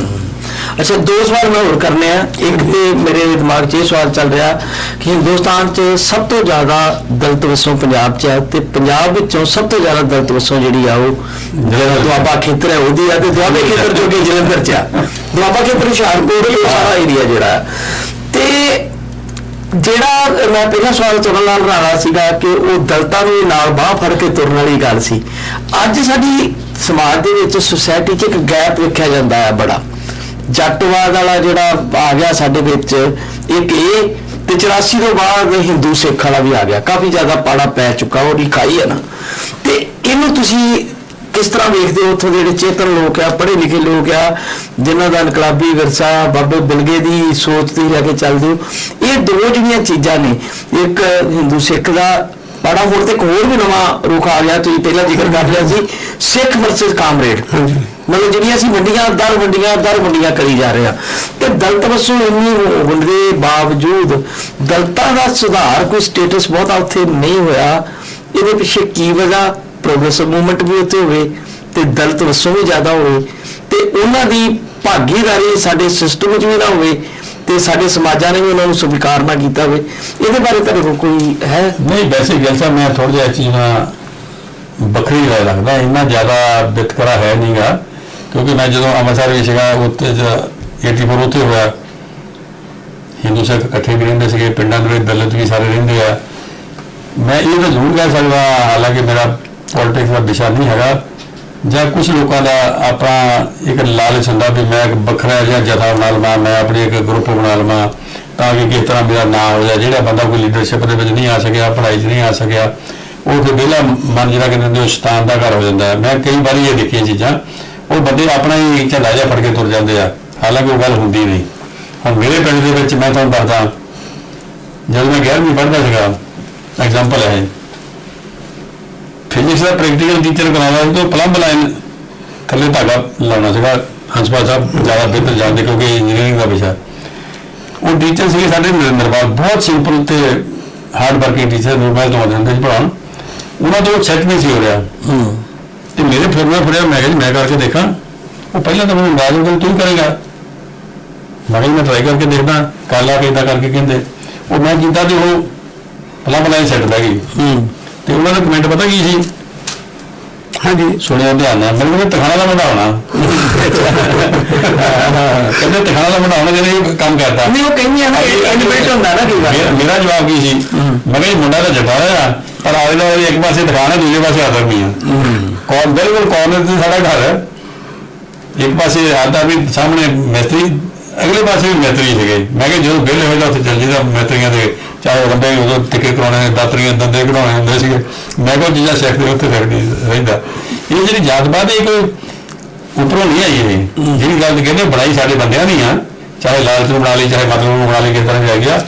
ਅੱਛਾ ਦੋ ਸਵਾਲ ਮੈਂ ਹੋਰ ਕਰਨੇ ਆ। ਇੱਕ ਤੇ ਮੇਰੇ ਦਿਮਾਗ 'ਚ ਇਹ ਸਵਾਲ ਚੱਲ ਰਿਹਾ ਕਿ ਹਿੰਦੁਸਤਾਨ 'ਚ ਸਭ ਤੋਂ ਜ਼ਿਆਦਾ ਦਲਿਤ ਵਸੋਂ ਪੰਜਾਬ 'ਚ ਹੈ ਤੇ ਪੰਜਾਬ ਵਿੱਚੋਂ ਸਭ ਤੋਂ ਜ਼ਿਆਦਾ ਦਲਿਤ ਵਸੋਂ ਜਿਹੜੀ ਆ ਉਹ ਜਿਹੜਾ ਦੁਆਬਾ ਖੇਤਰ ਹੈ ਉਹਦੀ ਆ ਤੇ ਦੁਆਬੇ ਖੇਤਰ ਜੋ ਕਿ ਜਲੰਧਰ 'ਚ ਆ। ਦੁਆਬਾ ਖੇਤਰ ਹੁਸ਼ਿਆਰਪੁਰ ਇਹ ਸਾਰਾ ਏਰੀਆ ਜਿਹੜਾ। ਤੇ ਜਿਹੜਾ ਮੈਂ ਪਹਿਲਾ ਸਵਾਲ ਤੁਹਾਡੇ ਨਾਲ ਰਾਣਾ ਸੀਗਾ ਕਿ ਉਹ ਦਲਤਾਂ ਨੂੰ ਨਾਲ ਬਾਹ ਫੜ ਕੇ ਤੁਰਨ ਵਾਲੀ ਗੱਲ ਸੀ। ਅੱਜ ਸਾਡੀ ਸਮਾਜ ਦੇ ਵਿੱਚ ਸੁਸਾਇਟੀ 'ਚ ਇੱਕ ਗੈਪ ਵੇਖਿਆ ਜਾਂਦਾ ਹੈ ਬੜਾ। ਜੱਟਵਾਦ ਵਾਲਾ ਜਿਹੜਾ ਆ ਗਿਆ ਸਾਡੇ ਵਿੱਚ, ਇੱਕ ਇਹ ਤੇ 84 ਤੋਂ ਬਾਅਦ ਹਿੰਦੂ ਸਿੱਖ ਵਾਲਾ ਵੀ ਆ ਗਿਆ। ਕਾਫੀ ਜ਼ਿਆਦਾ ਪਾੜਾ ਪੈ ਚੁੱਕਾ, ਉਹ ਲਿਖਾਈ ਹੈ ਨਾ। ਤੇ ਇਹਨੂੰ ਤੁਸੀਂ ਕਿਸ ਤਰ੍ਹਾਂ ਵੇਖਦੇ ਹੋ? ਉੱਥੋਂ ਦੇ ਜਿਹੜੇ ਚੇਤਨ ਲੋਕ ਆ, ਪੜ੍ਹੇ ਲਿਖੇ ਲੋਕ ਆ, ਜਿਨ੍ਹਾਂ ਦਾ ਇਨਕਲਾਬੀ ਵਿਰਸਾ ਬਾਬੇ ਬਿਲਗੇ ਦੀ ਸੋਚ ਤੇ ਲੈ ਕੇ ਚੱਲਦੇ ਹੋ, ਇਹ ਦੋ ਜਿਹੜੀਆਂ ਚੀਜ਼ਾਂ ਨੇ, ਇੱਕ ਹਿੰਦੂ ਸਿੱਖ ਦਾ ਬੜਾ ਹੋਰ ਤੇ ਇੱਕ ਹੋਰ ਵੀ ਨਵਾਂ ਰੁਖ ਆ ਗਿਆ, ਤੁਸੀਂ ਪਹਿਲਾਂ ਜ਼ਿਕਰ ਕਰ ਲਿਆ ਸੀ, ਸਿੱਖ ਵਰਸਸ ਕਾਮਰੇਡ। ਮਤਲਬ ਜਿਹੜੀਆਂ ਅਸੀਂ ਵੰਡੀਆਂ, ਦਰ ਵੰਡੀਆਂ ਦਰ ਵੰਡੀਆਂ ਕਰੀ ਜਾ ਰਹੇ ਆ ਤੇ ਦਲਤ ਵਸੋਂ ਇੰਨੀ ਹੋਣ ਦੇ ਬਾਵਜੂਦ ਦਲਤਾਂ ਦਾ ਸੁਧਾਰ ਕੋਈ ਸਟੇਟਸ ਬਹੁਤਾ ਉੱਥੇ ਨਹੀਂ ਹੋਇਆ। ਇਹਦੇ ਪਿੱਛੇ ਕੀ ਵਜ੍ਹਾ? ਪ੍ਰੋਗਰੈਸਿਵ ਮੂਵਮੈਂਟ ਵੀ ਉੱਥੇ ਹੋਵੇ ਤੇ ਦਲਿਤ ਵਸੋਂ ਵੀ ਜ਼ਿਆਦਾ ਹੋਵੇ। ਤੇ ਉਹਨਾਂ ਦੀ ਭਾਗੀਦਾਰੀ ਸਾਡੇ ਸਿਸਟਮ ਵਿੱਚ ਵੀ ਨਾ ਹੋਵੇ ਤੇ ਸਾਡੇ ਸਮਾਜਾਂ ਨੇ ਵੀ ਉਹਨਾਂ ਨੂੰ ਸਵੀਕਾਰ ਨਾ ਕੀਤਾ ਹੋਵੇ। ਇਹਦੇ ਬਾਰੇ ਤੁਹਾਡੇ ਕੋਲ ਕੋਈ ਹੈ? ਨਹੀਂ, ਵੈਸੇ ਗੱਲ ਸਾਹਿਬ, ਮੈਂ ਥੋੜਾ ਜਿਹਾ ਚੀਜ਼ਾਂ ਵੱਖਰੀ ਰਾਇ ਲੱਗਦਾ ਇੰਨਾ ਜ਼ਿਆਦਾ ਵਿਤਕਰਾ ਹੈ ਨਹੀਂਗਾ ਕਿਉਂਕਿ ਮੈਂ ਜਦੋਂ ਅੰਮ੍ਰਿਤਸਰ ਵਿੱਚ ਸੀਗਾ, ਉੱਥੇ ਜ 84 ਉੱਥੇ ਹੋਇਆ। ਹਿੰਦੂ ਸਿੱਖ ਇਕੱਠੇ ਵੀ ਰਹਿੰਦੇ ਸੀਗੇ, ਪਿੰਡਾਂ ਦੇ ਵਿੱਚ ਦਲਿਤ ਵੀ ਸਾਰੇ ਰਹਿੰਦੇ ਆ। ਮੈਂ ਇਹ ਤਾਂ ਜ਼ਰੂਰ ਕਹਿ ਸਕਦਾ, ਹਾਲਾਂਕਿ ਮੇਰਾ ਪੋਲਿਟਿਕਸ ਦਾ ਵਿਸ਼ਾ ਨਹੀਂ ਹੈਗਾ, ਜਾਂ ਕੁਝ ਲੋਕਾਂ ਦਾ ਆਪਣਾ ਇੱਕ ਲਾਲਚ ਹੁੰਦਾ ਵੀ ਮੈਂ ਇੱਕ ਵੱਖਰਾ ਜਿਹਾ ਜਥਾ ਬਣਾ ਲਵਾਂ, ਮੈਂ ਆਪਣੀ ਇੱਕ ਗਰੁੱਪ ਬਣਾ ਲਵਾਂ, ਤਾਂ ਕਿ ਕਿਸ ਤਰ੍ਹਾਂ ਮੇਰਾ ਨਾਮ ਹੋ ਜਾਏ। ਜਿਹੜਾ ਬੰਦਾ ਕੋਈ ਲੀਡਰਸ਼ਿਪ ਦੇ ਵਿੱਚ ਨਹੀਂ ਆ ਸਕਿਆ, ਪੜ੍ਹਾਈ 'ਚ ਨਹੀਂ ਆ ਸਕਿਆ, ਉਹ ਫਿਰ ਵਿਹਲਾ ਮਨ ਜਿਹੜਾ ਕਹਿੰਦੇ ਨੇ ਉਹ ਸ਼ੈਤਾਨ ਦਾ ਘਰ ਹੋ ਜਾਂਦਾ ਮੈਂ ਕਈ ਵਾਰੀ ਇਹ ਦੇਖੀਆਂ ਚੀਜ਼ਾਂ ਉਹ ਬੰਦੇ ਆਪਣਾ ਹੀ ਝੰਡਾ ਜਿਹਾ ਫੜ ਕੇ ਤੁਰ ਜਾਂਦੇ ਆ। ਹਾਲਾਂਕਿ ਉਹ ਗੱਲ ਹੁੰਦੀ ਨਹੀਂ। ਹੁਣ ਮੇਰੇ ਪਿੰਡ ਦੇ ਵਿੱਚ ਮੈਂ ਤੁਹਾਨੂੰ ਦੱਸਦਾ, ਜਦੋਂ ਮੈਂ 11ਵੀਂ ਪੜ੍ਹਦਾ ਸੀਗਾ ਐਗਜ਼ਾਮਪਲ ਹੈ ਫਿਜ਼ਿਕਸ ਦਾ ਪ੍ਰੈਕਟੀਕਲ ਟੀਚਰ ਕਰਾਉਂਦਾ ਸੀ ਤਾਂ ਪਲੰਬ ਲਾਈਨ ਥੱਲੇ ਧਾਗਾ ਲਾਉਣਾ ਸੀਗਾ। ਹੰਸਪਾਲ ਸਾਹਿਬ ਜ਼ਿਆਦਾ ਬਿਹਤਰ ਜਾਣਦੇ ਕਿਉਂਕਿ ਇੰਜੀਨੀਅਰਿੰਗ ਦਾ ਵਿਸ਼ਾ। ਉਹ ਟੀਚਰ ਸੀਗੇ ਸਾਡੇ ਨਰਿੰਦਰਪਾਲ ਬਹੁਤ ਸਿੰਪਲ ਤੇ ਹਾਰਡ ਵਰਕਿੰਗ ਟੀਚਰ ਮੋਬਾਈਲ ਤੋਂ ਆਉਂਦੇ ਹੁੰਦੇ ਸੀ ਪੜਾਉਣ ਉਹਨਾਂ ਤੋਂ ਸੈੱਟ ਨਹੀਂ ਸੀ ਹੋ ਰਿਹਾ। ਹੂੰ। ਤੇ ਮੇਰੇ ਫਿਰ ਮੈਂ ਫੜਿਆ ਮੈਂ ਕਿਹਾ ਮੈਂ ਕਰਕੇ ਦੇਖਾਂ। ਉਹ ਪਹਿਲਾਂ ਤਾਂ ਮੈਨੂੰ ਅੰਦਾਜ਼ ਹੋ ਵੀ ਤੂੰ ਕਰੇਗਾ। ਮੈਂ ਕਿਹਾ ਮੈਂ ਟਰਾਈ ਕਰਕੇ ਦੇਖਦਾ ਕੱਲ ਆ ਕੇ ਏਦਾਂ ਕਰਕੇ ਕਹਿੰਦੇ। ਉਹ ਮੈਂ ਕੀਤਾ ਤੇ ਉਹ ਭਲਾ ਹੀ ਸੈੱਟ ਗਈ। ਹੂੰ। ਤੇ ਉਹਨਾਂ ਦਾ ਕਮੈਂਟ ਪਤਾ ਕੀ ਸੀ? ਹਾਂਜੀ। ਸੁਣਿਆ ਧਿਆਨ ਨਾਲ। ਮੈਨੂੰ ਕਹਿੰਦੇ ਤਖਾਣਾ ਦਾ ਹੋਣਾ। ਕਹਿੰਦੇ ਤਖਾਣਾ ਦਾ ਜਿਹਨੇ ਇਹ ਕੰਮ ਕਰਤਾ। ਨਹੀਂ ਉਹ ਕਹਿੰਦੀ ਆ ਨਾ ਇਨਵੈਟ ਹੁੰਦਾ ਨਾ ਕੀ ਗੱਲ ਮੇਰਾ ਜਵਾਬ ਕੀ ਸੀ? ਮੈਂ ਕਿਹਾ ਮੁੰਡਾ ਤਾਂ ਜੱਟਾ ਆ ਪਰ ਆਲੇ ਦੁਆਲੇ ਇੱਕ ਪਾਸੇ ਦਿਖਾਣਾ ਦੂਜੇ ਪਾਸੇ ਆਦਰ ਨਹੀਂ ਆ ਕੌਣ ਬਿਲਕੁਲ ਕਾਰਨਰ ਤੇ ਸਾਡਾ ਘਰ। ਹੈ ਇੱਕ ਪਾਸੇ ਆਦਾ ਵੀ ਸਾਹਮਣੇ ਮਿਸਤਰੀ ਅਗਲੇ ਪਾਸੇ ਵੀ ਮਿਸਤਰੀ ਸੀਗੇ। ਮੈਂ ਕਿਹਾ ਜਦੋਂ ਹੋਏ ਤਾਂ ਉੱਥੇ ਚੱਲ ਜੀਦਾ ਮਿਸਤਰੀਆਂ ਦੇ ਚਾਹੇ ਰੰਬੇ ਉਦੋਂ ਟਿੱਕੇ ਕਰਾਉਣੇ ਦਾਤਰੀਆਂ ਦੰਦੇ ਕਢਾਉਣੇ ਹੁੰਦੇ ਸੀਗੇ। ਮੈਂ ਕਿਹਾ ਜਿੱਜਾ ਸਿੱਖ ਦੇ ਉੱਥੇ ਨਹੀਂ ਰਹਿੰਦਾ। ਇਹ ਜਿਹੜੀ ਜਾਤਵਾਦ ਇਹ ਕੋਈ ਉੱਪਰੋਂ ਨਹੀਂ ਆਈ ਇਹ। ਜਿਹੜੀ ਗੱਲ ਕਹਿੰਦੇ ਬਣਾਈ ਸਾਡੇ ਬੰਦਿਆਂ ਨਹੀਂ ਆ। ਚਾਹੇ ਲਾਲਚ ਨੂੰ ਬਣਾ ਲਈ ਚਾਹੇ ਮਤਲਬ ਨੂੰ ਬਣਾ ਲਈ ਕਿਸ ਤਰ੍ਹਾਂ ਵੀ ਆ ਗਿਆ।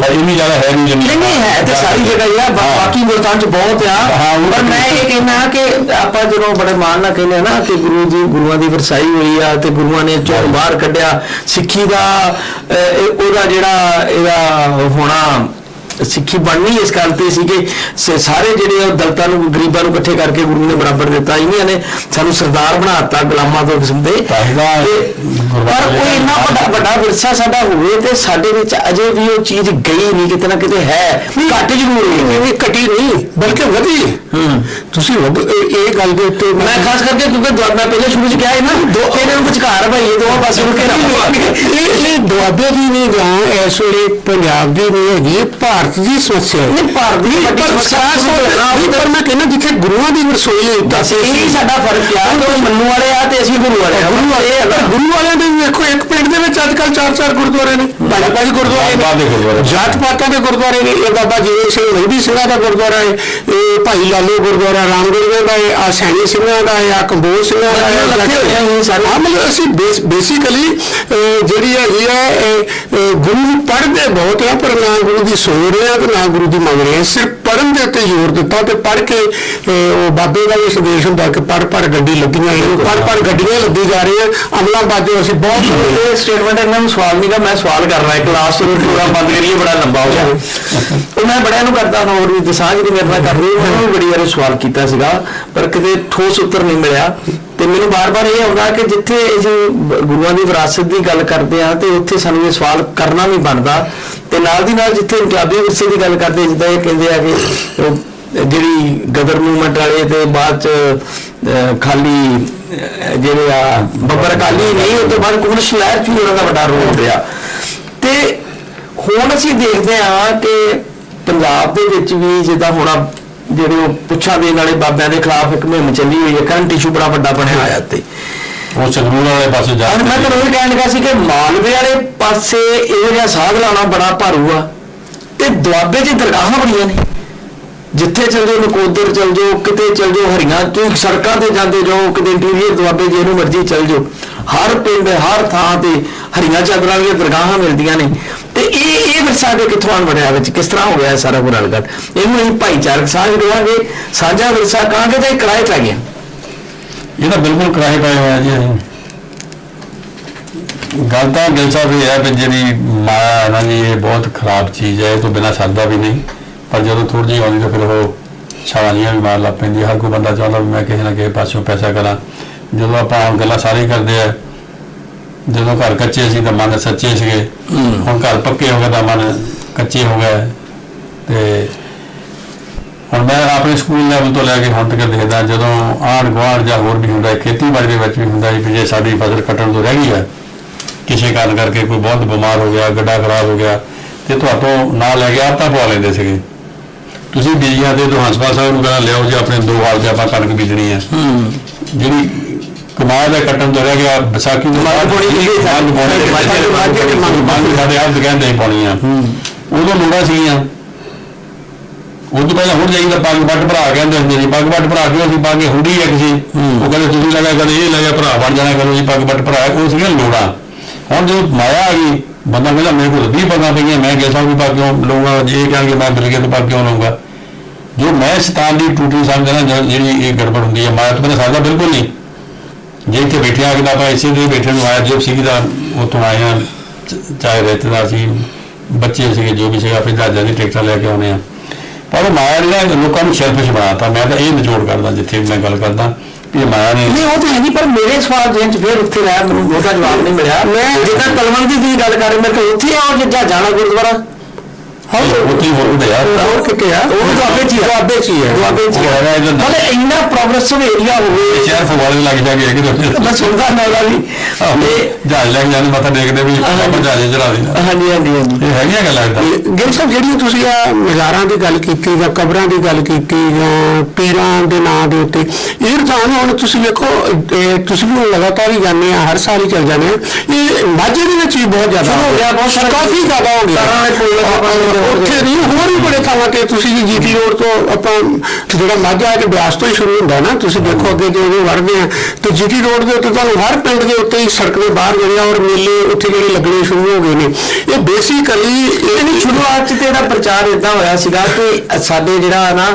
ਇਹ ਨਹੀਂ ਜ਼ਿਆਦਾ ਹੈ ਨਹੀਂ ਜਿੰਨੀ ਨਹੀਂ ਨਹੀਂ ਹੈ ਤੇ ਸਾਰੀ ਜਗ੍ਹਾ ਹੀ ਆ ਬਾ- ਹਾਂ। ਬਾਕੀ ਮੁਲਕਾਂ ਚ ਬਹੁਤ ਆ। ਹਾਂ, ਉਹ ਪਰ ਤਾਂ ਮੈਂ ਇਹ ਕਹਿਣਾ ਕਿ ਆਪਾਂ ਜਦੋਂ ਬੜੇ ਮਾਣ ਨਾਲ ਕਹਿੰਦੇ ਆ ਨਾ ਕਿ ਗੁਰੂ ਜੀ ਗੁਰੂਆਂ ਦੀ ਵਰਸਾਈ ਹੋਈ ਆ ਤੇ ਗੁਰੂਆਂ ਨੇ ਚੋਂ ਬਾਹਰ ਕੱਢਿਆ। ਸਿੱਖੀ ਦਾ ਅਹ, ਇਹ- ਉਹਦਾ ਜਿਹੜਾ ਇਹਦਾ ਹੋਣਾ ਸਿੱਖੀ ਬਣਨੀ ਇਸ ਗੱਲ ਤੇ ਸੀ ਕਿ ਸਾਰੇ ਜਿਹੜੇ ਉਹ ਦਲਤਾਂ ਨੂੰ ਗਰੀਬਾਂ ਨੂੰ ਇਕੱਠੇ ਕਰਕੇ ਗੁਰੂ ਨੇ ਬਰਾਬਰ ਦਿੱਤਾ ਇਹਨਾਂ ਨੇ ਸਾਨੂੰ ਸਰਦਾਰ ਬਣਾਤਾ ਗੁਲਾਮਾਂ ਤੋਂ ਕਿਸਮ ਦੇ। ਪਰ ਉਹ ਇੰਨਾ ਵੱਡਾ ਵੱਡਾ ਵਿਰਸਾ ਸਾਡਾ ਹੋਵੇ ਤੇ ਸਾਡੇ ਵਿੱਚ ਅਜੇ ਵੀ ਉਹ ਚੀਜ਼ ਗਈ ਨਹੀਂ ਕਿਤੇ ਨਾ ਕਿਤੇ ਹੈ। ਘੱਟ ਜ਼ਰੂਰ ਹੋਈ ਇਹ ਘਟੀ ਨਹੀਂ ਬਲਕਿ ਵਧੀ। ਹੂੰ। ਤੁਸੀਂ ਇਹ ਗੱਲ ਦੇ ਉੱਤੇ ਮੈਂ ਖਾਸ ਕਰਕੇ ਕਿਉਂਕਿ ਦੁਆ- ਮੈਂ ਪਹਿਲੇ ਸ਼ੁਰੂ ਚ ਕਿਹਾ ਸੀ ਨਾ ਦੋ ਇਹਨਾਂ ਨੂੰ ਵਿਚਕਾਰ ਭਾਈ ਇਹ ਦੋਵਾਂ ਪਾਸੇ ਨੂੰ ਘੇਰਾ ਇਹ ਦੁਆਬੇ ਦੀ ਨਹੀਂ ਗਾਂ ਇਸ ਵੇਲੇ ਪੰਜਾਬ ਦੀ ਨਹੀਂ ਹੈਗੀ ਇਹ ਭਾਰਤ ਦੀ ਸਮੱਸਿਆ ਹੈ। ਨਹੀਂ ਭਾਰਤ ਦੀ ਵੱਡੀ ਸਮੱਸਿਆ ਤੇ ਪਰ ਮੈਂ ਕਹਿੰਦਾ ਜਿੱਥੇ ਗੁਰੂਆਂ ਦੀ ਵਰਸੋਈ ਹੈ ਬਸ ਇਹੀ ਸਾਡਾ ਫ਼ਰਕ ਆ ਕਿ ਉਹ ਮੰਨੂ ਵਾਲੇ ਆ ਤੇ ਅਸੀਂ ਗੁਰੂ ਵਾਲੇ ਆ। ਗੁਰੂ ਵਾਲੇ ਗੁਰੂ ਵਾਲਿਆਂ ਦੇ ਵੀ ਵੇਖੋ ਇੱਕ ਪਿੰਡ ਦੇ ਵਿੱਚ ਅੱਜ ਕੱਲ ਚਾਰ ਚਾਰ ਗੁਰਦੁਆਰੇ ਨੇ। ਪੰਜ ਪੰਜ ਗੁਰਦੁਆਰੇ। ਨੇ ਜਾਤ ਪਾਤਾਂ ਦੇ ਗੁਰਦੁਆਰੇ ਨੇ। ਇਹ ਬਾਬਾ ਜੀਵਨ ਸਿੰਘ ਮਹਿੰਦੀ ਸਿੰਘਾਂ ਦਾ ਗੁਰਦੁਆਰਾ ਹੈ। ਇਹ ਭਾਈ ਲਾਲੂ ਗੁਰਦੁਆਰਾ ਰਾਮਗੜ੍ਹ ਦਾ ਹੈ। ਆ ਸੈਣੀ ਸਿੰਘਾਂ ਦਾ ਹੈ ਆ ਕੰਬੋਜ ਸਿੰਘਾਂ ਦਾ ਹੈ। ਸਾਰੇ। ਹਾਂ ਮਤਲਬ ਅਸੀਂ ਬੇਸਿਕਲੀ ਜਿਹੜੀ ਹੈਗੀ ਆ ਗੁਰੂ ਪੜ੍ਹਦੇ ਬਹੁਤ ਆ ਪਰ ਨਾ ਗੁਰੂ ਦੀ ਸੁਣ ਰਹੇ ਆ ਤੇ ਨਾ ਗੁਰੂ ਦੀ ਮੰਗ ਰਹੇ ਆ। ਸਿਰਫ ਪੜ੍ਹਨ ਦੇ ਉੱਤੇ ਜ਼ੋਰ ਦਿੱਤਾ ਤੇ ਪੜ੍ਹ ਕੇ ਇਹ, ਉਹ ਬਾਬੇ ਦਾ ਵੀ ਸੰਦੇਸ਼ ਹੁੰਦਾ ਕਿ ਪੜ੍ਹ ਪੜ੍ਹ ਗੱਡੀ ਲੱਗੀਆਂ ਇਹ ਪੜ੍ਹ ਪੜ੍ਹ ਗੱਡੀਆਂ ਲੱਦੀ ਜਾ ਰਹੀਆਂ। ਅਮਲਾਂ ਬਾਜੋ ਅਸੀਂ ਬਹੁਤ। ਇਹ ਸਟੇਟਮੈਂਟ ਇਹਨਾਂ ਨੂੰ ਸਵਾਲ ਨਹੀਂਗਾ ਮੈਂ ਸਵਾਲ ਕਰਨਾ ਹੈ ਕਲਾਸ ਨੂੰ ਪ੍ਰੋਗਰਾਮ ਬੰਦ ਕਰੀਏ ਬੜਾ ਲੰਬਾ ਹੋ ਗਿਆ। ਉਹ ਮੈਂ ਬੜਿਆਂ ਨੂੰ ਕਰਦਾ ਹਾਂ ਹੋਰ ਵੀ ਦਸਾਂਝ ਦੀ ਮੇਰੇ ਨਾਲ ਕਰ ਰਹੀ ਵੀ ਬੜੀ ਵਾਰੀ ਸਵਾਲ ਕੀਤਾ ਸੀਗਾ ਪਰ ਕਿਤੇ ਠੋਸ ਉੱਤਰ ਨਹੀਂ ਮਿਲਿਆ। ਤੇ ਮੈਨੂੰ ਬਾਰ-ਬਾਰ ਇਹ ਆਉਂਦਾ ਕਿ ਜਿੱਥੇ ਬ- ਗੁਰੂਆਂ ਦੀ ਵਿਰਾਸਤ ਦੀ ਗੱਲ ਕਰਦੇ ਆ ਤੇ ਉੱਥੇ ਸਾਨੂੰ ਇਹ ਸਵਾਲ ਕਰਨਾ ਵੀ ਬਣਦਾ। ਤੇ ਨਾਲ ਦੀ ਨਾਲ ਜਿੱਥੇ ਇਨਕਲਾਬੀ ਵਿਰਸੇ ਦੀ ਗੱਲ ਕਰਦੇ, ਜਿੱਦਾਂ ਇਹ ਕਹਿੰਦੇ ਆ ਕਿ ਜਿਹੜੀ ਗਦਰ ਮੂਵਮੈਂਟ ਵਾਲੇ ਤੇ ਬਾਅਦ ਚ ਖਾਲੀ ਜਿਹੜੇ ਆ, ਬੱਬਰ ਅਕਾਲੀ ਨਹੀਂ ਉਹ ਤੋਂ ਬਾਅਦ ਕਮਿਊਨਿਸਟ ਲਹਿਰ ਚ ਵੀ ਉਹਨਾਂ ਦਾ ਵੱਡਾ ਰੋਲ ਰਿਹਾ। ਤੇ ਹੁਣ ਅਸੀਂ ਦੇਖਦੇ ਆ ਕਿ ਪੰਜਾਬ ਦੇ ਵਿੱਚ ਵੀ ਜਿੱਦਾਂ ਹੁਣ ਜਿਹੜੇ ਉਹ ਪੁੱਛਾਂ ਦੇਣ ਵਾਲੇ ਬਾਬਿਆਂ ਦੇ ਖਿਲਾਫ ਇੱਕ ਮੁਹਿੰਮ ਚੱਲੀ ਹੋਈ ਹੈ ਕਰੰਟ ਇਸ਼ੂ ਬੜਾ ਵੱਡਾ ਬਣਿਆ ਹੋਇਆ ਤੇ ਉਹ ਸੰਗਰੂਰ ਵਾਲੇ ਪਾਸੇ ਜਾ ਅੱਜ ਮੈਂ ਤੁਹਾਨੂੰ ਇਹ ਕਹਿਣ ਲੱਗਾ ਸੀ ਕਿ ਮਾਲਵੇ ਵਾਲੇ ਪਾਸੇ ਇਹੋ ਜਿਹਾ ਸਾਧ ਲਾਉਣਾ ਬੜਾ ਭਾਰੂ ਆ ਤੇ ਦੁਆਬੇ 'ਚ ਦਰਗਾਹਾਂ ਬੜੀਆਂ ਨੇ। ਜਿੱਥੇ ਚਲ ਜਾਓ ਨਕੋਦਰ ਚਲ ਜਾਓ ਕਿਤੇ ਚਲ ਜਾਓ ਹਰੀਆਂ ਤੁਸੀਂ ਸੜਕਾਂ ਤੇ ਜਾਂਦੇ ਜਾਓ ਕਿਤੇ ਇੰਟੀਰੀਅਰ ਦੁਆਬੇ ਜਿਹਨੂੰ ਮਰਜ਼ੀ ਚਲ ਜਾਓ। ਹਰ ਪਿੰਡ ਹਰ ਥਾਂ ਤੇ ਹਰੀਆਂ ਚਾਦਰਾਂ ਵਾਲੀਆਂ ਦਰਗਾਹਾਂ ਮਿਲਦੀਆਂ ਨੇ। ਤੇ ਇਹ ਇਹ ਵਿਰਸਾ ਦੇ ਕਿੱਥੋਂ ਆਣ ਬਣਿਆ ਵਿੱਚ? ਕਿਸ ਤਰ੍ਹਾਂ ਹੋ ਗਿਆ ਸਾਰਾ ਗੁਰਲਗਤ ਇਹਨੂੰ ਅਸੀਂ ਭਾਈਚਾਰਕ ਸਾਂਝ ਕਹਾਂਗੇ ਸਾਂਝਾ ਵਿਰਸਾ ਕਹਾਂਗੇ ਤਾਂ? ਇਹ ਕਿਰਾਏ ਪੈ ਗਿਆ ਇਹ ਤਾਂ ਬਿਲਕੁਲ ਕਿਰਾਏ ਪਏ ਹੋਇਆ ਜੀ ਅਸੀਂ। ਗੱਲ ਤਾਂ ਗਿਲ ਸਾਹਿਬ ਇਹ ਹੈ ਵੀ ਜਿਹੜੀ ਮਾਇਆ ਹੈ ਨਾ ਜੀ ਇਹ ਬਹੁਤ ਖਰਾਬ ਚੀਜ਼ ਹੈ ਇਹ ਤੋਂ ਬਿਨਾ ਸਰਦਾ ਵੀ ਨਹੀਂ। ਪਰ ਜਦੋਂ ਥੋੜੀ ਜਿਹੀ ਆਉਂਦੀ ਤਾਂ ਫਿਰ ਉਹ ਛਾਲੀਆਂ ਵੀ ਮਾਰ ਲੱਗ ਪੈਂਦੀ ਹਰ ਕੋਈ ਬੰਦਾ ਚਾਹੁੰਦਾ ਵੀ ਮੈਂ ਕਿਸੇ ਨਾ ਕਿਸੇ ਪਾਸਿਓਂ ਪੈਸਾ ਕਰਾਂ। ਜਦੋਂ ਆਪਾਂ ਗੱਲਾਂ ਸਾਰੇ ਕਰਦੇ ਆ ਜਦੋਂ ਘਰ ਕੱਚੇ ਸੀ ਤਾਂ ਮਨ ਸੱਚੇ ਸੀਗੇ। ਹੁਣ ਘਰ ਪੱਕੇ ਹੋ ਗਏ ਤਾਂ ਮਨ ਕੱਚੇ ਹੋ ਗਏ। ਤੇ ਹੁਣ ਮੈਂ ਆਪਣੇ ਸਕੂਲ ਲੈਵਲ ਤੋਂ ਲੈ ਕੇ ਹੁਣ ਤੱਕ ਦੇਖਦਾ ਜਦੋਂ ਆਂਢ ਗੁਆਂਢ ਜਾਂ ਹੋਰ ਵੀ ਹੁੰਦਾ ਹੈ ਖੇਤੀਬਾੜੀ ਦੇ ਵਿੱਚ ਵੀ ਹੁੰਦਾ ਵੀ ਜੇ ਸਾਡੀ ਫਸਲ ਕੱਟਣ ਤੋਂ ਰਹਿ ਗਈ ਹੈ ਕਿਸੇ ਕਾਰਨ ਕਰਕੇ ਕੋਈ ਬਹੁਤ ਬਿਮਾਰ ਹੋ ਗਿਆ ਗੱਡਾ ਖਰਾਬ ਹੋ ਗਿਆ ਤੇ ਤੁਹਾਤੋਂ ਨਾਂ ਲੈ ਗਿਆ ਤਾਂ ਪਵਾ ਲੈਂਦੇ ਸੀਗੇ। ਤੁਸੀਂ ਬੀਜੀਆਂ ਦੇ ਤੋਂ ਹੰਸਪਾ ਸਾਹਿਬ ਨੂੰ ਕਹਿੰਦਾ ਲਿਆਓ ਜੀ ਆਪਣੇ ਦੋ ਵਾਲ ਤੇ ਆਪਾਂ ਕਣਕ ਬੀਜਣੀ ਹੈ। ਜਿਹੜੀ ਕਮਾਲ ਦਾ ਕੱਟਣ ਤੋਂ ਰਹਿ ਗਿਆ ਵਿਸਾਖੀ ਨੂੰ ਮੰਗ ਪਾਉਣੀ ਸੀਗੀ ਸਾਡੀ। ਆਪ ਕਹਿੰਦੇ ਪਾਉਣੀ ਆ। ਉਦੋਂ ਲੋੜਾਂ ਸੀਗੀਆਂ। ਉਹ ਤੋਂ ਪਹਿਲਾਂ ਹੁਣ ਜਾਈਦਾ ਪੱਗ ਵੱਟ ਭਰਾ ਕਹਿੰਦੇ ਹੁੰਦੇ ਸੀ। ਪੱਗ ਵੱਟ ਭਰਾ ਕਿਉਂ ਅਸੀਂ ਪੱਗ ਹੁੰਦੀ ਹੈ ਕਿਸੇ। ਉਹ ਕਹਿੰਦੇ ਤੁਸੀਂ ਲਗਾ ਕਦੇ ਇਹ ਲਗਾ ਭਰਾ ਬਣ ਜਾਣਾ ਕਰੋ ਜੀ ਪੱਗ ਵੱਟ ਭਰਾ, ਉਹ ਸੀਗੀਆਂ ਲੋੜਾਂ। ਹੁਣ ਜਦੋਂ ਮਾਇਆ ਆ ਗਈ, ਬੰਦਾ ਕਹਿੰਦਾ ਮੇਰੇ ਕੋਲ 20 ਪੱਗਾਂ ਪਈਆਂ, ਮੈਂ ਗਿਆ ਸਾਹਿਬ ਦੀ ਪੱਗ ਕਿਉਂ ਲਊਗਾ, ਜੇ ਇਹ ਕਹਾਂਗੇ ਮੈਂ ਬਿਲਗੇ ਤੋਂ ਪੱਗ ਕਿਉਂ ਲਊਂਗਾ? ਜੋ ਮੈਂ ਸਤਾਨ ਦੀ ਟੂਟੀ ਸਮਝਦਾ ਜਿਹੜੀ ਇਹ ਗੜਬੜ ਹੁੰਦੀ ਹੈ ਮਾਇਆ ਤੋਂ ਬਿਨਾਂ ਸਰਦਾ ਬਿਲਕੁਲ ਨਹੀਂ। ਜੇ ਇੱਥੇ ਬੈਠੇ ਆ ਕਿ ਆਪਾਂ ਇਸੇ ਦੇ ਬੈਠੇ ਨੂੰ ਆਇਆ, ਜੋ ਸੀਗੀ ਦਾ ਉੱਥੋਂ ਆਏ ਆ, ਚ- ਚਾਹੇ ਰਿਸ਼ਤੇਦਾਰ ਸੀ, ਬੱਚੇ ਸੀਗੇ, ਜੋ ਵੀ ਸੀਗਾ ਫਿਰ ਜਹਾਜ਼ਾਂ ਦੀ ਟਿਕਟਾਂ ਲੈ ਕੇ ਆਉਣੇ ਆ। ਪਰ ਉਹ ਮਾਇਆ ਨੇ ਨਾ ਲੋਕਾਂ ਨੂੰ ਸ਼ੈਲਫਿਸ਼ ਬਣਾਤਾ ਮੈਂ ਤਾਂ ਇਹ ਨਿਚੋੜ ਕਰਦਾ ਜਿੱਥੇ ਮੈਂ ਗੱਲ ਕਰਦਾ ਇਹ ਮਾਇਆ ਨੇ ਨਹੀਂ ਉਹ ਤਾਂ ਹੈ ਨਹੀਂ ਪਰ ਮੇਰੇ ਸਵਾਲ ਦੇ ਵਿੱਚ ਫਿਰ ਉੱਥੇ ਰਿਹਾ ਮੈਨੂੰ ਬਹੁਤਾ ਜਵਾਬ ਨਹੀਂ ਮਿਲਿਆ। ਮੈਂ ਜਿੱਦਾਂ ਤਲਵੰਡੀ ਦੀ ਗੱਲ ਕਰ ਰਹੇ ਮੈਂ ਕਿਹਾ ਉੱਥੇ ਆਓ ਜਿੱਦਾਂ ਜਾਣਾ ਗੁਰਦੁਆਰਾ। ਹਾਂ ਉੱਥੇ ਹੀ ਹੋਰ ਹੁੰਦੇ ਯਾਰ ਹੋਰ ਕਿਤੇ ਆ। ਉਹ ਦੁਆਬੇ ਚ ਹੀ ਆ। ਦੁਆਬੇ ਚ ਹੀ ਹੈ ਦੁਆਬੇ ਚ ਹੀ ਆ। ਉਹ ਹੈਗਾ ਇੱਧਰ। ਮਤਲਬ ਇੰਨਾ ਪ੍ਰੋਗਰੈਸਿਵ ਏਰੀਆ ਹੋਵੇ। ਸ਼ਹਿਰ ਫਗਵਾੜੇ ਲੱਗ ਜਾ ਕੇ ਕਿ ਮੈਂ ਸੁਣਦਾ ਨਾ ਵੀ ਤੇ ਜਹਾਜ਼ ਲੈ ਕੇ ਜਾਂਦੇ ਮੱਥਾ ਟੇਕਦੇ ਵੀ ਆਪਾਂ ਜਹਾਜ਼ੇ ਚੜਾ ਦੇਣਾ। ਹਾਂਜੀ ਹਾਂਜੀ ਹਾਂਜੀ। ਇਹ ਹੈਗੀਆਂ ਗੱਲਾਂ ਇਦਾਂ। ਗਿਲ ਸਾਹਿਬ ਜਿਹੜੀਆਂ ਤੁਸੀਂ ਆ ਮਜ਼ਾਰਾਂ ਦੀ ਗੱਲ ਕੀਤੀ ਜਾਂ ਕਬਰਾਂ ਦੀ ਗੱਲ ਕੀਤੀ ਜਾਂ ਪੀਰਾਂ ਦੇ ਨਾਂ ਦੇ ਉੱਤੇ ਇਹ ਰੁਝਾਨ ਹੁਣ ਤੁਸੀਂ ਵੇਖੋ ਤੁਸੀਂ ਵੀ ਲਗਾਤਾਰ ਹੀ ਜਾਂਦੇ ਆ ਹਰ ਸਾਲ ਹੀ ਚੱਲ ਜਾਂਦੇ ਆ। ਇਹ ਮਾਝੇ ਦੇ ਵਿੱਚ ਵੀ ਬਹੁਤ ਜ਼ਿਆਦਾ ਹੋ ਗਿਆ, ਬਹੁਤ ਕਾਫੀ ਜ਼ਿਆਦਾ ਹੋ ਗਿਆ। ਲੱਗੇ ਉੱਥੇ ਨਹੀਂ ਹੋਰ ਵੀ ਬੜੇ ਥਾਵਾਂ ਤੇ ਤੁਸੀਂ ਜੀ ਜੀਟੀ ਰੋਡ ਤੋਂ ਆਪਾਂ ਜਿਹੜਾ ਮਾਝਾ ਹੈ ਤੇ ਬਿਆਸ ਤੋਂ ਹੀ ਸ਼ੁਰੂ ਹੁੰਦਾ ਨਾ ਤੁਸੀਂ ਦੇਖੋ ਅੱਗੇ ਜਦੋਂ ਵੜਦੇ ਆ ਤੇ ਜੀਟੀ ਰੋਡ ਦੇ ਉੱਤੇ ਤੁਹਾਨੂੰ ਹਰ ਪਿੰਡ ਦੇ ਉੱਤੇ ਹੀ ਸੜਕ ਦੇ ਬਾਹਰ ਜਿਹੜੇ ਆ ਔਰ ਮੇਲੇ ਉੱਥੇ ਜਿਹੜੇ ਲੱਗਣੇ ਸ਼ੁਰੂ ਹੋ ਗਏ ਨੇ। ਇਹ ਬੇਸਿਕਲੀ ਇਹਦੀ ਸ਼ੁਰੂਆਤ ਤੇ ਇਹਦਾ ਪ੍ਰਚਾਰ ਇਦਾਂ ਹੋਇਆ ਸੀਗਾ ਕਿ ਸਾਡੇ ਜਿਹੜਾ ਨਾ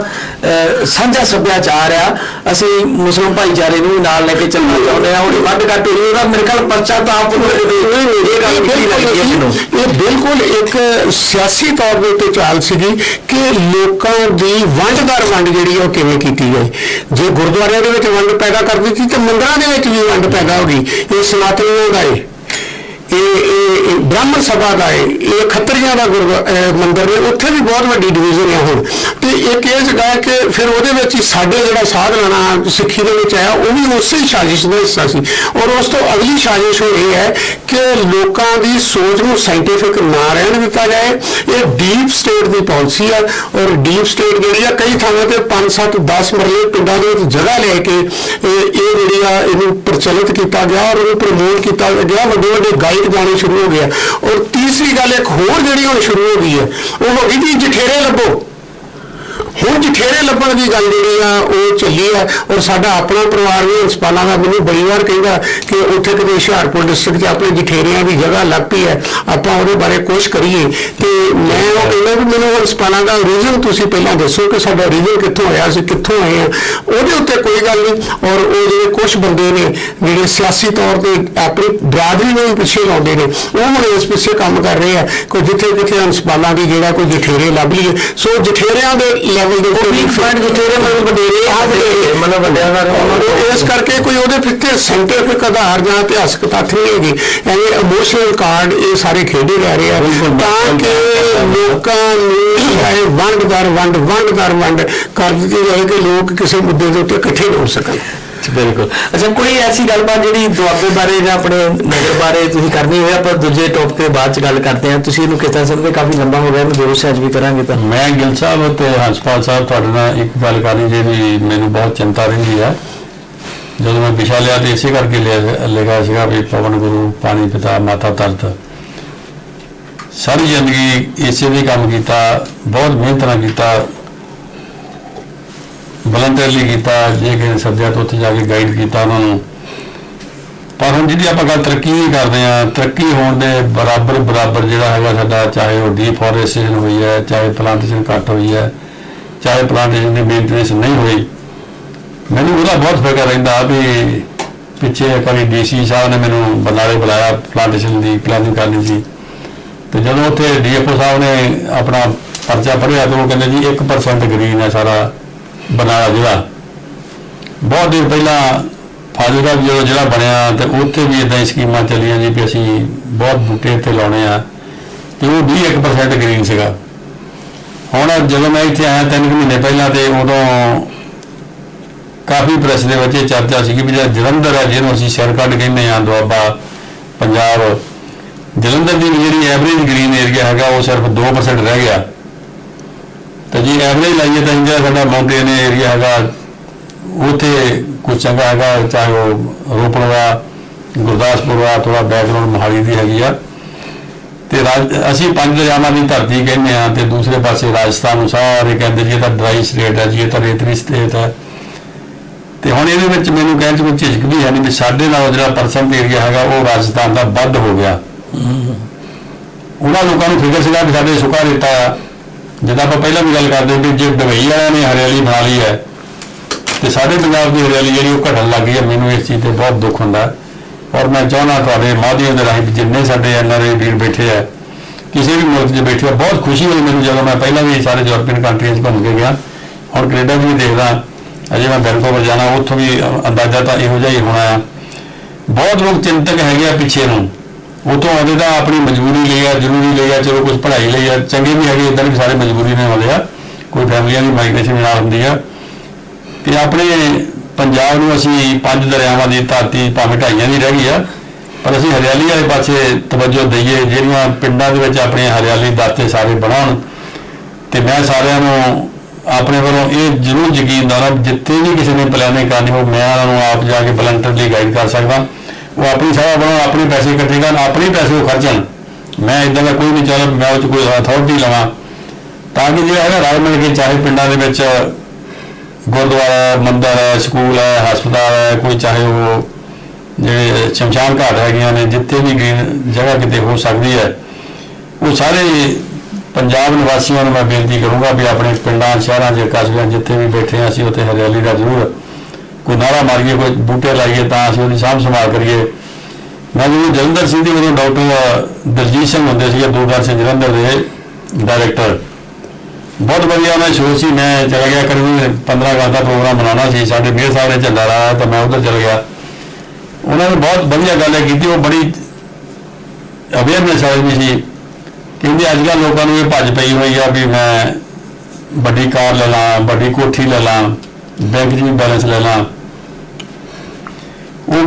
ਸਾਂਝਾ ਸੱਭਿਆਚਾਰ ਆ ਅਸੀਂ ਮੁਸਲਮਾਨ ਭਾਈਚਾਰੇ ਨੂੰ ਨਾਲ ਲੈ ਕੇ ਚੱਲਣਾ ਚਾਹੁੰਦੇ ਆ ਉਹਦੀ ਵੱਡ ਘੱਟ ਹੋਈ ਉਹਦਾ ਮੇਰੇ ਖਿਆਲ ਪਰਚਾ ਤਾਂ ਆਪ ਨੂੰ ਇਹ ਗੱਲ ਕੀ ਲੱਗਦੀ ਹੈ ਮੈਨੂੰ। ਇਹ ਬਿਲਕੁਲ ਇੱਕ ਸਿਆਸੀ ਤੌਰ ਦੇ ਉੱਤੇ ਚਾਲ ਸੀਗੀ ਕਿ ਲੋਕਾਂ ਦੀ ਵੰਡਦਾਰ ਵੰਡ ਜਿਹੜੀ ਆ ਉਹ ਕਿਵੇਂ ਕੀਤੀ ਜਾਏ। ਜੇ ਗੁਰਦੁਆਰਿਆਂ ਦੇ ਵਿੱਚ ਵੰਡ ਪੈਦਾ ਕਰ ਦਿੱਤੀ, ਤੇ ਮੰਦਰਾਂ ਦੇ ਵਿੱਚ ਵੀ ਵੰਡ ਪੈਦਾ ਹੋ ਗਈ। ਇਹ ਸਨਾਤਨੀਆਂ ਦਾ ਏ ਇਹ ਇਹ ਬ੍ਰਾਹਮਣ ਸਭਾ ਦਾ ਏ ਇਹ ਖੱਤਰੀਆਂ ਦਾ ਗੁਰਦੁਆ- ਅਹ, ਮੰਦਿਰ ਨੇ, ਉੱਥੇ ਵੀ ਬਹੁਤ ਵੱਡੀ ਡਿਵੀਜ਼ਨ ਹੈ ਹੁਣ। ਤੇ ਇੱਕ ਇਹ ਜਗ੍ਹਾ ਹੈ ਕਿ ਫਿਰ ਉਹਦੇ ਵਿੱਚ ਹੀ ਸਾਡੇ ਜਿਹੜਾ ਸਾਧ ਲੈਣਾ ਸਿੱਖੀ ਦੇ ਵਿੱਚ ਆਇਆ ਉਹ ਵੀ ਉਸੇ ਸਾਜ਼ਿਸ਼ ਦਾ ਹਿੱਸਾ ਸੀ। ਔਰ ਉਸ ਤੋਂ ਅਗਲੀ ਸਾਜ਼ਿਸ਼ ਉਹ ਇਹ ਹੈ ਕਿ ਲੋਕਾਂ ਦੀ ਸੋਚ ਨੂੰ ਸਾਇੰਟੀਫਿਕ ਨਾ ਰਹਿਣ ਦਿੱਤਾ ਜਾਏ। ਇਹ ਡੀਪ ਸਟੇਟ ਦੀ ਪਾਲਿਸੀ ਆ, ਔਰ ਡੀਪ ਸਟੇਟ ਜਿਹੜੀ ਆ, ਕਈ ਥਾਵਾਂ ਤੇ 5 7 10 ਮਰਲੇ ਪਿੰਡਾਂ ਦੇ ਵਿੱਚ ਜਗ੍ਹਾ ਲੈ ਕੇ, ਇਹ ਇਹ ਜਿਹੜੀ ਆ, ਇਹਨੂੰ ਪ੍ਰਚਲਿਤ ਕੀਤਾ ਗਿਆ, ਔਰ ਉਹਨੂੰ ਪ੍ਰਮੋਟ ਕੀਤਾ ਗਿਆ ਵੱਡੇ ਵੱਡੇ ਗਾਈ ਗਾਇਕ ਜਾਣੇ ਸ਼ੁਰੂ ਹੋ ਗਿਆ ਔਰ ਤੀਸਰੀ ਗੱਲ, ਇੱਕ ਹੋਰ ਜਿਹੜੀ ਹੁਣ ਸ਼ੁਰੂ ਹੋ ਗਈ ਹੈ ਉਹ ਹੋ ਗਈ ਜੀ ਜਠੇਰੇ ਲੱਭੋ। ਹੁਣ ਜਠੇਰੇ ਲੱਭਣ ਦੀ ਗੱਲ ਜਿਹੜੀ ਆ, ਉਹ ਚੱਲੀ ਆ ਔਰ ਸਾਡਾ ਆਪਣਾ ਪਰਿਵਾਰ ਵੀ ਹਸਪਤਾਲਾਂ ਦਾ ਮੈਨੂੰ ਬੜੀ ਵਾਰ ਕਹਿੰਦਾ ਕਿ ਉੱਥੇ ਕਿਤੇ ਹੁਸ਼ਿਆਰਪੁਰ ਡਿਸਟ੍ਰਿਕਟ 'ਚ ਆਪਣੇ ਜਠੇਰਿਆਂ ਦੀ ਜਗ੍ਹਾ ਲੱਗ ਪਈ ਹੈ, ਆਪਾਂ ਉਹਦੇ ਬਾਰੇ ਕੁਝ ਕਰੀਏ। ਤੇ ਮੈਂ ਉਹ ਕਹਿੰਦਾ ਵੀ ਮੈਨੂੰ ਹਸਪਤਾਲਾਂ ਦਾ ਰੀਜ਼ਨ ਤੁਸੀਂ ਪਹਿਲਾਂ ਦੱਸੋ ਕਿ ਸਾਡਾ ਰੀਜ਼ਨ ਕਿੱਥੋਂ ਆਇਆ ਸੀ ਕਿੱਥੋਂ ਆਏ ਆ ਉਹਦੇ ਉੱਤੇ ਕੋਈ ਗੱਲ ਨਹੀਂ ਔਰ ਉਹ ਜਿਹੜੇ ਕੁਝ ਬੰਦੇ ਨੇ, ਜਿਹੜੇ ਸਿਆਸੀ ਤੌਰ ਤੇ ਆਪਣੀ ਬਰਾਦਰੀ ਨੂੰ ਪਿੱਛੇ ਲਾਉਂਦੇ ਨੇ, ਉਹ ਹੁਣ ਇਸ ਪਿੱਛੇ ਕੰਮ ਕਰ ਰਹੇ ਆ। ਕੋਈ ਜਿੱਥੇ ਕਿੱਥੇ ਹਸਪਤਾਲਾਂ ਦੀ ਜਿਹੜਾ ਕੋਈ ਜਠੇਰੇ ਲੱਭ ਲਈਏ। ਸੋ ਜਠੇਰਿਆਂ ਦੇ ਲੈਵਲ ਦੇ ਉੱਤੇ ਵੀ ਫਰੰਟ ਜਿੱਥੇ ਮਤਲਬ ਵਡੇਰੇ ਆ ਵਡੇਰੇ। ਮਤਲਬ ਵੱਡਿਆਂ ਦਾ ਇਸ ਕਰਕੇ ਕੋਈ ਉਹਦੇ ਪਿੱਛੇ ਸਾਇੰਟਿਫਿਕ ਆਧਾਰ ਜਾਂ ਇਤਿਹਾਸਕ ਤੱਥ ਨਹੀਂ ਹੈਗੇ। ਐਵੇਂ ਇਮੋਸ਼ਨਲ ਕਾਰਡ ਇਹ ਸਾਰੇ ਖੇਡੇ ਜਾ ਰਹੇ ਆ। ਤਾਂ ਕਿ ਲੋਕਾਂ ਨੂੰ ਚਾਹੇ ਵੰਡ ਦਰ ਵੰਡ ਵੰਡ ਦਰ ਵੰਡ ਕਰ ਦਿੱਤੀ ਜਾਏ ਕਿ ਲੋਕ ਕਿਸੇ ਮੁੱਦੇ ਦੇ ਉੱਤੇ ਇਕੱਠੇ ਹੋ ਸਕਣ। ਬਿਲਕੁਲ। ਅੱਛਾ, ਕੋਈ ਐਸੀ ਗੱਲਬਾਤ ਜਿਹੜੀ ਦੁਆਬੇ ਬਾਰੇ ਜਾਂ ਆਪਣੇ ਨਗਰ ਬਾਰੇ ਤੁਸੀਂ ਕਰਨੀ ਹੋਵੇ, ਆਪਾਂ ਦੂਜੇ ਟੌਪਿਕ ਤੇ ਬਾਅਦ ਚ ਗੱਲ ਕਰਦੇ ਹਾਂ। ਤੁਸੀਂ ਇਹਨੂੰ ਕਿਸ ਤਰ੍ਹਾਂ ਸਮਝਦੇ? ਕਾਫੀ ਲੰਬਾ ਹੋ ਗਿਆ, ਇਹਨੂੰ ਜ਼ਰੂਰ ਸਹਿਜ ਵੀ ਕਰਾਂਗੇ ਤਾਂ। ਮੈਂ ਗਿਲ ਸਾਹਿਬ ਤੇ ਹੰਸਪਾਲ ਸਾਹਿਬ ਤੁਹਾਡੇ ਨਾਲ ਇੱਕ ਗੱਲ ਕਰਨੀ ਜਿਹੜੀ ਮੈਨੂੰ ਬਹੁਤ ਚਿੰਤਾ ਰਹਿੰਦੀ ਆ। ਜਦੋਂ ਮੈਂ ਵਿਸ਼ਾ ਲਿਆ ਤੇ ਇਸੇ ਕਰਕੇ ਲਿਆ ਲਿਖਿਆ ਸੀਗਾ ਵੀ ਪਵਨ ਗੁਰੂ, ਪਾਣੀ ਪਿਤਾ, ਮਾਤਾ ਤਰਤ ਸਾਰੀ ਜ਼ਿੰਦਗੀ ਇਸੇ ਵੀ ਕੰਮ ਕੀਤਾ, ਬਹੁਤ ਮਿਹਨਤ ਨਾਲ ਕੀਤਾ। ਵਲੰਟੀਅਰਲੀ ਕੀਤਾ, ਜੇ ਕਿਸੇ ਨੇ ਸੱਦਿਆ ਤਾਂ ਉੱਥੇ ਜਾ ਕੇ ਗਾਈਡ ਕੀਤਾ ਉਹਨਾਂ ਨੂੰ। ਪਰ ਹੁਣ ਜਿਹੜੀ ਆਪਾਂ ਗੱਲ ਤਰੱਕੀ ਦੀ ਕਰਦੇ ਆ ਤਰੱਕੀ ਹੋਣ ਦੇ ਬਰਾਬਰ ਬਰਾਬਰ ਜਿਹੜਾ ਹੈਗਾ ਸਾਡਾ, ਚਾਹੇ ਉਹ ਡੀਫੋਰੈਸਟੇਸ਼ਨ ਹੋਈ ਹੈ, ਚਾਹੇ ਪਲਾਂਟੇਸ਼ਨ ਘੱਟ ਹੋਈ ਹੈ, ਚਾਹੇ ਪਲਾਂਟੇਸ਼ਨ ਦੀ ਮੇਨਟੇਨੈਂਸ ਨਹੀਂ ਹੋਈ, ਮੈਨੂੰ ਉਹਦਾ ਬਹੁਤ ਫਿਕਰ ਰਹਿੰਦਾ ਵੀ ਪਿੱਛੇ ਇੱਕ ਵਾਰੀ ਡੀਸੀ ਸਾਹਿਬ ਨੇ ਮੈਨੂੰ ਬਰਨਾਲੇ ਬੁਲਾਇਆ ਪਲਾਂਟੇਸ਼ਨ ਦੀ ਪਲਾਨਿੰਗ ਕਰਨੀ ਸੀ। ਤੇ ਜਦੋਂ ਉੱਥੇ ਡੀਐਫਓ ਸਾਹਿਬ ਨੇ ਆਪਣਾ ਪਰਚਾ ਪੜ੍ਹਿਆ, ਤਾਂ ਉਹ ਕਹਿੰਦੇ ਜੀ 1% ਗ੍ਰੀਨ ਹੈ ਸਾਰਾ। ਬਰਨਾਲਾ ਜ਼ਿਲ੍ਹਾ ਬਹੁਤ ਦਿਨ ਪਹਿਲਾਂ ਫਾਜ਼ਿਲਕਾ ਵੀ ਜਦੋਂ ਜ਼ਿਲ੍ਹਾ ਬਣਿਆ ਤੇ ਉੱਥੇ ਵੀ ਇਦਾਂ ਹੀ ਸਕੀਮਾਂ ਚੱਲੀਆਂ ਜੀ ਵੀ ਅਸੀਂ ਬਹੁਤ ਬੂਟੇ ਇੱਥੇ ਲਾਉਣੇ ਆ। ਤੇ ਉਹ 21% ਗ੍ਰੀਨ ਸੀਗਾ। ਹੁਣ ਜਦੋਂ ਮੈਂ ਇੱਥੇ ਆਇਆ ਤਿੰਨ ਕੁ ਮਹੀਨੇ ਪਹਿਲਾਂ ਤੇ ਉਦੋਂ ਕਾਫੀ ਪ੍ਰੈਸ ਦੇ ਵਿੱਚ ਇਹ ਚਰਚਾ ਸੀਗੀ ਵੀ ਜਿਹੜਾ ਜਲੰਧਰ ਹੈ ਜਿਹਨੂੰ ਅਸੀਂ ਸਿਰ ਕੱਢ ਕਹਿੰਦੇ ਆ ਦੁਆਬਾ, ਪੰਜਾਬ, ਜਲੰਧਰ ਦੀ ਜਿਹੜੀ ਐਵਰੇਜ ਗ੍ਰੀਨ ਏਰੀਆ ਹੈਗਾ, ਉਹ ਸਿਰਫ 2% ਰਹਿ ਗਿਆ। ਤੇ ਜੀ ਐਵਰੇਜ ਲਾਈਏ ਤਾਂ ਜਿਹੜਾ ਸਾਡਾ ਮਾਊਂਟੇਨ ਏਰੀਆ ਹੈਗਾ ਉੱਥੇ ਕੁਝ ਚੰਗਾ ਹੈਗਾ ਚਾਹੇ ਉਹ ਰੋਪੜ ਦਾ ਗੁਰਦਾਸਪੁਰ ਦਾ ਥੋੜਾ ਬੈਕਗ੍ਰਾਉਂਡ ਮੋਹਾਲੀ ਦੀ ਹੈਗੀ ਆ। ਤੇ ਰਾਜ ਅਸੀਂ ਪੰਜ ਦਰਿਆਵਾਂ ਦੀ ਧਰਤੀ ਕਹਿੰਦੇ ਆ ਤੇ ਦੂਸਰੇ ਪਾਸੇ ਰਾਜਸਥਾਨ ਨੂੰ ਸਾਰੇ ਕਹਿੰਦੇ ਜੀ ਇਹ ਤਾਂ ਡਰਾਈ ਸਟੇਟ ਹੈ ਜੀ ਇਹ ਤਾਂ ਰੇਤਲੀ ਸਟੇਟ ਹੈ। ਤੇ ਹੁਣ ਇਹਦੇ ਵਿੱਚ ਮੈਨੂੰ ਕਹਿਣ ਚ ਕੋਈ ਝਿਜਕ ਵੀ ਹੈ ਨਹੀਂ ਵੀ ਸਾਡੇ ਨਾਲ ਜਿਹੜਾ ਪਰਸੈਂਟ ਏਰੀਆ ਹੈਗਾ ਉਹ ਰਾਜਸਥਾਨ ਦਾ ਵੱਧ ਹੋ ਗਿਆ। ਉਹਨਾਂ ਲੋਕਾਂ ਨੂੰ ਫਿਕਰ ਸੀਗਾ ਵੀ ਸਾਡੇ ਸੁੱਕਾ ਰੇਤਾ ਆ ਜਿੱਦਾਂ ਆਪਾਂ ਪਹਿਲਾਂ ਵੀ ਗੱਲ ਕਰਦੇ ਕਿ ਜੇ ਦੁਬਈ ਵਾਲਿਆਂ ਨੇ ਹਰਿਆਲੀ ਬਣਾ ਲਈ ਹੈ, ਤੇ ਸਾਡੇ ਪੰਜਾਬ ਦੀ ਹਰਿਆਲੀ ਜਿਹੜੀ ਉਹ ਘਟਣ ਲੱਗ ਗਈ ਹੈ, ਮੈਨੂੰ ਇਸ ਚੀਜ਼ ਤੇ ਬਹੁਤ ਦੁੱਖ ਹੁੰਦਾ। ਔਰ ਮੈਂ ਚਾਹੁੰਦਾ ਤੁਹਾਡੇ ਮਾਧਿਅਮ ਦੇ ਰਾਹੀਂ ਜਿੰਨੇ ਸਾਡੇ ਐਨਆਰਏ ਵੀਰ ਬੈਠੇ ਆ, ਕਿਸੇ ਵੀ ਮੁਲਕ 'ਚ ਬੈਠੇ ਆ, ਬਹੁਤ ਖੁਸ਼ੀ ਹੋਈ ਮੈਨੂੰ ਜਦੋਂ ਮੈਂ ਪਹਿਲਾਂ ਵੀ ਸਾਰੇ ਯੂਰਪੀਅਨ ਕੰਟਰੀਜ਼ 'ਚ ਘੁੰਮ ਕੇ ਗਿਆ। ਹੁਣ ਕੈਨੇਡਾ ਵੀ ਦੇਖਦਾ, ਅਜੇ ਮੈਂ ਵੈਨਕੂਵਰ ਜਾਣਾ, ਉੱਥੋਂ ਵੀ ਅੰਦਾਜ਼ਾ ਤਾਂ ਇਹੋ ਜਿਹਾ ਹੀ ਹੋਣਾ ਆ। ਬਹੁਤ ਲੋਕ ਚਿੰਤਕ ਹੈਗੇ ਆ ਪਿੱਛੇ ਨੂੰ। ਉਤੋਂ ਆਉਂਦੇ ਤਾਂ ਆਪਣੀ ਮਜਬੂਰੀ ਲਈ ਆ, ਜ਼ਰੂਰੀ ਲਈ ਆ, ਚਲੋ ਕੁਝ ਪੜ੍ਹਾਈ ਲਈ ਆ। ਚੰਗੇ ਵੀ ਹੈਗੇ, ਇਦਾਂ ਵੀ ਸਾਰੇ ਮਜਬੂਰੀ ਨਾਲ ਆਉਂਦੇ ਆ। ਕੋਈ ਫੈਮਲੀਆਂ ਦੀ ਮਾਈਗ੍ਰੇਸ਼ਨ ਨਾਲ ਹੁੰਦੀ ਆ। ਤੇ ਆਪਣੇ ਪੰਜਾਬ ਨੂੰ ਅਸੀਂ ਪੰਜ ਦਰਿਆਵਾਂ ਦੀ ਧਰਤੀ ਭਾਵੇਂ ਢਾਈਆਂ ਦੀ ਰਹਿ ਗਈ ਆ, ਪਰ ਅਸੀਂ ਹਰਿਆਲੀ ਵਾਲੇ ਪਾਸੇ ਤਵੱਜੋ ਦਈਏ, ਜਿਹੜੀਆਂ ਪਿੰਡਾਂ ਦੇ ਵਿੱਚ ਆਪਣੇ ਹਰਿਆਲੀ ਦਾਤੇ ਸਾਰੇ ਬਣਾਉਣ। ਤੇ ਮੈਂ ਸਾਰਿਆਂ ਨੂੰ ਆਪਣੇ ਵੱਲੋਂ ਇਹ ਜ਼ਰੂਰ ਯਕੀਨ ਦਿਵਾਉਣਾ ਜਿੱਥੇ ਵੀ ਕਿਸੇ ਨੇ ਪਲਾਨਿੰਗ ਕਰਨੀ ਹੋ ਮੈਂ ਉਹਨਾਂ ਨੂੰ ਆਪ ਜਾ ਕੇ ਵਲੰਟਰਲੀ ਗਾਈਡ ਕਰ ਸਕਦਾ। ਉਹ ਆਪਣੀ ਸਭਾ ਬਣਾਉਣ ਆਪਣੇ ਪੈਸੇ ਇਕੱਠੇ ਕਰਨ ਆਪਣੇ ਪੈਸੇ ਉਹ ਖਰਚਣ। ਮੈਂ ਇਦਾਂ ਦਾ ਕੋਈ ਨਹੀਂ ਚਾਹੁੰਦਾ ਮੈਂ ਉਹ 'ਚ ਕੋਈ ਅਥਾਰਟੀ ਲਵਾਂ। ਤਾਂ ਕਿ ਜਿਹੜਾ ਹੈਗਾ ਰਲ ਮਿਲ ਕੇ ਚਾਹੇ ਪਿੰਡਾਂ ਦੇ ਵਿੱਚ ਗੁਰਦੁਆਰਾ ਹੈ, ਮੰਦਿਰ ਹੈ ਸਕੂਲ ਹੈ ਹਸਪਤਾਲ ਹੈ ਕੋਈ ਚਾਹੇ ਉਹ ਜਿਹੜੇ ਸ਼ਮਸ਼ਾਨ ਘਾਟ ਹੈਗੀਆਂ ਨੇ ਜਿੱਥੇ ਵੀ ਗ੍ਰੀਨ ਜਗ੍ਹਾ ਕਿਤੇ ਹੋ ਸਕਦੀ ਹੈ ਉਹ ਸਾਰੇ ਪੰਜਾਬ ਨਿਵਾਸੀਆਂ ਨੂੰ ਮੈਂ ਬੇਨਤੀ ਕਰੂੰਗਾ ਵੀ ਆਪਣੇ ਪਿੰਡਾਂ ਸ਼ਹਿਰਾਂ 'ਚ ਕਸਬਿਆਂ ਜਿੱਥੇ ਵੀ ਬੈਠੇ ਹਾਂ ਅਸੀਂ ਉੱਥੇ ਹਰਿਆਲੀ ਦਾ ਜ਼ਰੂਰ ਕੋਈ ਨਾਰਾ ਮਾਰੀਏ, ਕੋਈ ਬੂਟੇ ਲਾਈਏ ਤਾਂ ਅਸੀਂ ਉਹਦੀ ਸਾਂਭ ਸੰਭਾਲ ਕਰੀਏ। ਮੈਂ ਜਦੋਂ ਜਲੰਧਰ ਸਿੰਘ ਦੀ ਉਦੋਂ ਡਾਕਟਰ ਦਲਜੀਤ ਸਿੰਘ ਹੁੰਦੇ ਸੀਗੇ, ਦੂਰਦਰਸ਼ਨ ਜਲੰਧਰ ਦੇ ਡਾਇਰੈਕਟਰ, ਬਹੁਤ ਵਧੀਆ ਉਹਨਾਂ ਸ਼ੋਅ ਸੀ। ਮੈਂ ਚਲਾ ਗਿਆ, ਕਰੀਬ 15 ਅਗਸਤ ਦਾ ਪ੍ਰੋਗਰਾਮ ਬਣਾਉਣਾ ਸੀ। ਸਾਡੇ ਮੇਰ ਸਾਹਿਬ ਨੇ ਝੰਡਾ ਲਾਇਆ ਤਾਂ ਮੈਂ ਉਧਰ ਚਲ ਗਿਆ। ਉਹਨਾਂ ਨੇ ਬਹੁਤ ਵਧੀਆ ਗੱਲ ਇਹ ਕੀਤੀ। ਉਹ ਬੜੀ ਅਵੇਅਰਨੈਸ ਆਈ ਵੀ ਸੀ। ਕਿਉਂਕਿ ਅੱਜ ਕੱਲ੍ਹ ਲੋਕਾਂ ਨੂੰ ਇਹ ਭੱਜ ਪਈ ਹੋਈ ਆ ਵੀ ਮੈਂ ਵੱਡੀ ਕਾਰ ਲੈ ਲਾਂ, ਵੱਡੀ ਕੋਠੀ ਲੈ ਲਾਂ, ਬੈਂਕ 'ਚ ਵੀ ਬੈਲੈਂਸ ਲੈ ਲਾਂ।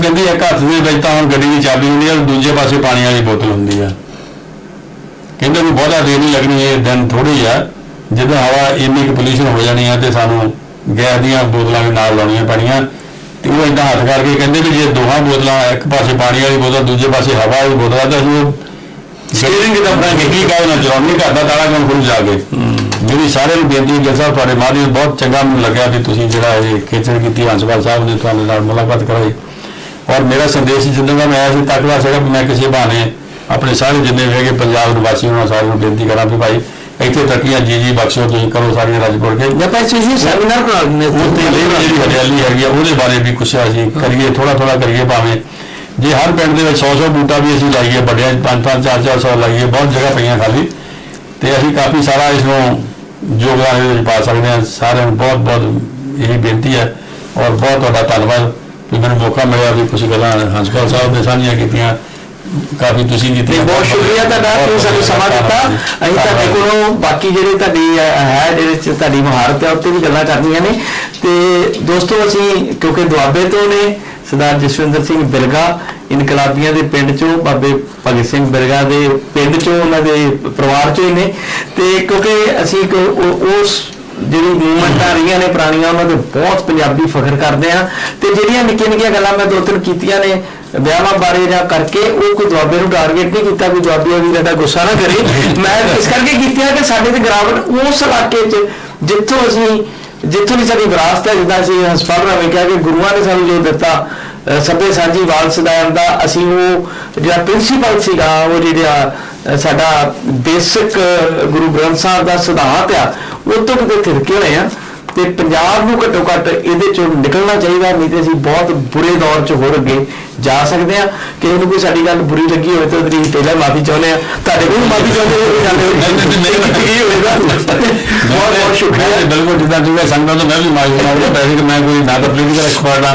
ਕਹਿੰਦੀ ਇੱਕ ਹੱਥ ਦੇ ਵਿੱਚ ਤਾਂ ਹੁਣ ਗੱਡੀ ਦੀ ਚਾਬੀ ਹੁੰਦੀ ਹੈ, ਦੂਜੇ ਪਾਸੇ ਪਾਣੀ ਵਾਲੀ ਬੋਤਲ ਹੁੰਦੀ ਹੈ। ਕਹਿੰਦੇ ਵੀ ਬਹੁਤਾ ਦੇਰ ਨਹੀਂ ਲੱਗਣੀ, ਇਹ ਦਿਨ ਥੋੜੀ ਆ ਜਦੋਂ ਹਵਾ ਇੰਨੀ ਕੁ ਪੋਲੂਸ਼ਨ ਹੋ ਜਾਣੀ ਆ ਤੇ ਸਾਨੂੰ ਗੈਸ ਦੀਆਂ ਬੋਤਲਾਂ ਵੀ ਨਾਲ ਲਾਉਣੀਆਂ ਪੈਣੀਆਂ। ਤੇ ਉਹ ਇਦਾਂ ਹੱਥ ਕਰਕੇ ਕਹਿੰਦੇ ਵੀ ਜੇ ਦੋਹਾਂ ਬੋਤਲਾਂ, ਇੱਕ ਪਾਸੇ ਪਾਣੀ ਵਾਲੀ ਬੋਤਲ, ਦੂਜੇ ਪਾਸੇ ਹਵਾ ਵਾਲੀ ਬੋਤਲ ਆ, ਤਾਂ ਅਸੀਂ ਉਹ ਸਟੀਅਰਿੰਗ ਕਿਦਾਂ ਬਣਾਂਗੇ ਕੀ ਕਾਹ ਨਾ ਕਰਦਾ ਤਾਲਾ ਕਿਉਂ ਖੁੱਲ ਜਾ ਕੇ ਜਿਹੜੀ ਸਾਰਿਆਂ ਨੂੰ ਬੇਨਤੀ ਹੈ ਸਾਹਿਬ, ਤੁਹਾਡੇ ਮਾਧਿਅਮ ਬਹੁਤ ਚੰਗਾ ਮੈਨੂੰ ਲੱਗਿਆ ਵੀ ਤੁਸੀਂ ਜਿਹੜਾ ਇਹ ਖੇਚਲ ਕੀਤੀ ਹੰਸਪਾਲ ਸਾਹਿਬ ਨੇ ਤੁਹਾਡੇ ਨਾਲ ਮੁਲਾਕਾਤ ਕਰਾਈ। ਔਰ ਮੇਰਾ ਸੰਦੇਸ਼ ਜਿੱਦਾਂ ਦਾ ਮੈਂ ਆਇਆ ਸੀ ਤੱਕਦਾ ਸੀਗਾ ਮੈਂ ਕਿਸੇ ਬਹਾਨੇ ਆਪਣੇ ਸਾਰੇ ਜਿੰਨੇ ਵੀ ਹੈਗੇ ਪੰਜਾਬ ਨਿਵਾਸੀ ਉਹਨਾਂ ਸਾਰਿਆਂ ਨੂੰ ਬੇਨਤੀ ਕਰਾਂ ਵੀ ਭਾਈ ਇੱਥੇ ਤਰੱਕੀਆਂ ਜੀ ਜੀ ਬਖਸ਼ੋ ਤੁਸੀਂ ਕਰੋ ਸਾਰੀਆਂ ਰਾਜਪੁਰ ਕੇ। ਜਾਂ ਭਾਈ ਤੁਸੀਂ ਸੈਮੀਨਾਰ ਕਰਾ ਦਿੰਦੇ ਉੱਥੇ ਜਿਹੜੀ ਹਰਿਆਲੀ ਹੈਗੀ ਆ ਉਹਦੇ ਬਾਰੇ ਵੀ ਕੁਛ ਅਸੀਂ ਕਰੀਏ ਥੋੜਾ ਥੋੜਾ ਕਰੀਏ ਭਾਵੇਂ। ਜੇ ਹਰ ਪਿੰਡ ਦੇ ਵਿੱਚ 100 100 ਬੂਟਾ ਵੀ ਅਸੀਂ ਲਾਈਏ ਵੱਡਿਆਂ 'ਚ ਪੰਜ ਪੰਜ ਚਾਰ ਚਾਰ ਸੌ ਲਾਈਏ ਬਹੁਤ ਜਗ੍ਹਾ ਪਈਆਂ ਖਾਲੀ। ਤੇ ਅਸੀਂ ਕਾਫੀ ਸਾਰਾ ਇਸ ਨੂੰ ਯੋਗਦਾਨ ਇਹਦੇ ਵਿੱਚ ਪਾ ਸਕਦੇ ਹਾਂ। ਸਾਰਿਆਂ ਨੂੰ ਬਹੁਤ ਬਹੁਤ ਇਹੀ ਬੇਨਤੀ ਹੈ ਔਰ ਬਹੁਤ ਤੁਹਾਡਾ ਧੰਨਵਾਦ। ਕਿ ਮੈਨੂੰ ਮੌਕਾ ਮਿਲਿਆ ਵੀ ਕੁਝ ਗੱਲਾਂ ਹੰਸਪਾਲ ਸਾਹਿਬ ਨੇ ਸਾਂਝੀਆਂ ਕੀਤੀਆਂ। ਕਾਫੀ ਤੁਸੀਂ ਤੇ ਕੀਤੀਆਂ ਬਹੁਤ ਸ਼ੁਕਰੀਆ ਤੁਹਾਡਾ ਤੁਸੀਂ ਸਾਨੂੰ ਸਮਾਂ ਦਿੱਤਾ। ਅਸੀਂ ਤੁਹਾਡੇ ਕੋਲੋਂ ਬਾਕੀ ਜਿਹੜੇ ਤੁਹਾਡੀ ਹੈ ਜਿਹੜੇ ਚ ਤੁਹਾਡੀ ਮਹਾਰਤ ਹੈ ਉੱਤੇ ਵੀ ਗੱਲਾਂ ਕਰਨੀਆਂ ਨੇ। ਤੇ ਦੋਸਤੋ ਅਸੀਂ ਕਿਉਂਕਿ ਦੁਆਬੇ ਤੋਂ ਨੇ ਸਰਦਾਰ ਜਸਵਿੰਦਰ ਸਿੰਘ ਬਿਰਗਾ ਇਨਕਲਾਬੀਆਂ ਦੇ ਪਿੰਡ ਚੋਂ ਬਾਬੇ ਭਗਤ ਸਿੰਘ ਬਿਰਗਾ ਦੇ ਪਿੰਡ ਚੋਂ ਉਹਨਾਂ ਦੇ ਪਰਿਵਾਰ ਚੋਂ ਹੀ ਨੇ। ਤੇ ਕਿਉਂਕਿ ਅਸੀਂ ਉਸ ਜਿਹੜੀ ਮੂਵਮੈਂਟਾਂ ਰਹੀਆਂ ਨੇ ਪੁਰਾਣੀਆਂ, ਉਹਨਾਂ ਦੇ ਬਹੁਤ ਪੰਜਾਬੀ ਫਖਰ ਕਰਦੇ ਆ। ਤੇ ਜਿਹੜੀਆਂ ਨਿੱਕੀਆਂ ਨਿੱਕੀਆਂ ਗੱਲਾਂ ਮੈਂ ਦੋ ਤਿੰਨ ਕੀਤੀਆਂ ਨੇ ਵਿਆਹਾਂ ਬਾਰੇ ਜਾਂ ਕਰਕੇ, ਉਹ ਕੋਈ ਦੁਆਬੇ ਨੂੰ ਟਾਰਗੇਟ ਨਹੀਂ ਕੀਤਾ, ਕੋਈ ਦੁਆਬੀ ਵੀ ਸਾਡਾ ਗੁੱਸਾ ਨਾ ਕਰੇ। ਮੈਂ ਇਸ ਕਰਕੇ ਕੀਤੀਆਂ ਕਿ ਸਾਡੇ ਤੇ ਗਿਰਾਵਟ ਉਸ ਇਲਾਕੇ 'ਚ, ਜਿੱਥੋਂ ਅਸੀਂ, ਜਿੱਥੋਂ ਦੀ ਸਾਡੀ ਵਿਰਾਸਤ ਹੈ, ਜਿੱਦਾਂ ਅਸੀਂ ਹਸਪਤਾਲ ਰਾਵੇਂ ਕਿਹਾ ਕਿ ਗੁਰੂਆਂ ਨੇ ਸਾਨੂੰ ਜੋ ਦਿੱਤਾ, ਅਹ ਸਭੇ ਸਾਂਝੀ ਵਾਰਸ ਦਾ, ਅਸੀਂ ਉਹ ਜਿਹੜਾ ਪ੍ਰਿੰਸੀਪਲ ਸੀਗਾ, ਉਹ ਜਿਹੜਾ ਸਾਡਾ ਬੇਸਿਕ ਗੁਰੂ ਗ੍ਰੰਥ ਸਾਹਿਬ ਦਾ ਸਿਧਾਂਤ ਆ ਉਹ ਤੋਂ ਕਿਤੇ ਥਿਰਕੇ ਹੋਏ ਆ ਤੇ ਪੰਜਾਬ ਨੂੰ ਘੱਟੋ ਘੱਟ ਇਹਦੇ ਚੋਂ ਨਿਕਲਣਾ ਚਾਹੀਦਾ ਨਹੀਂ ਤੇ ਅਸੀਂ ਬਹੁਤ ਬੁਰੇ ਦੌਰ 'ਚ ਹੋਰ ਅੱਗੇ ਜਾ ਸਕਦੇ ਆ। ਕਿਸੇ ਨੂੰ ਕੋਈ ਸਾਡੀ ਗੱਲ ਬੁਰੀ ਲੱਗੀ ਹੋਵੇ ਤਾਂ ਉਹਦੀ ਪਹਿਲਾਂ ਮਾਫੀ ਚਾਹੁੰਦੇ ਆ। ਤੁਹਾਡੇ ਕੋਲ ਮਾਫੀ ਚਾਹੁੰਦੇ ਹੋ ਨਹੀਂ, ਨਹੀਂ। ਕੀ ਹੋਵੇਗਾ ਬਹੁਤ ਬਹੁਤ ਸ਼ੁਕਰੀਆ। ਬਿਲਕੁਲ ਜਿੱਦਾਂ ਤੁਸੀਂ ਸੰਗਤਾਂ ਤੋਂ ਮੈਂ ਵੀ ਮਾਜੂਦ ਹਾਂ ਵੈਸੇ ਕਿ ਮੈਂ ਕੋਈ ਨਾ ਤਾਂ ਪੋਲੀਟੀਕਲ ਐਕਸਪਰਟ ਹਾਂ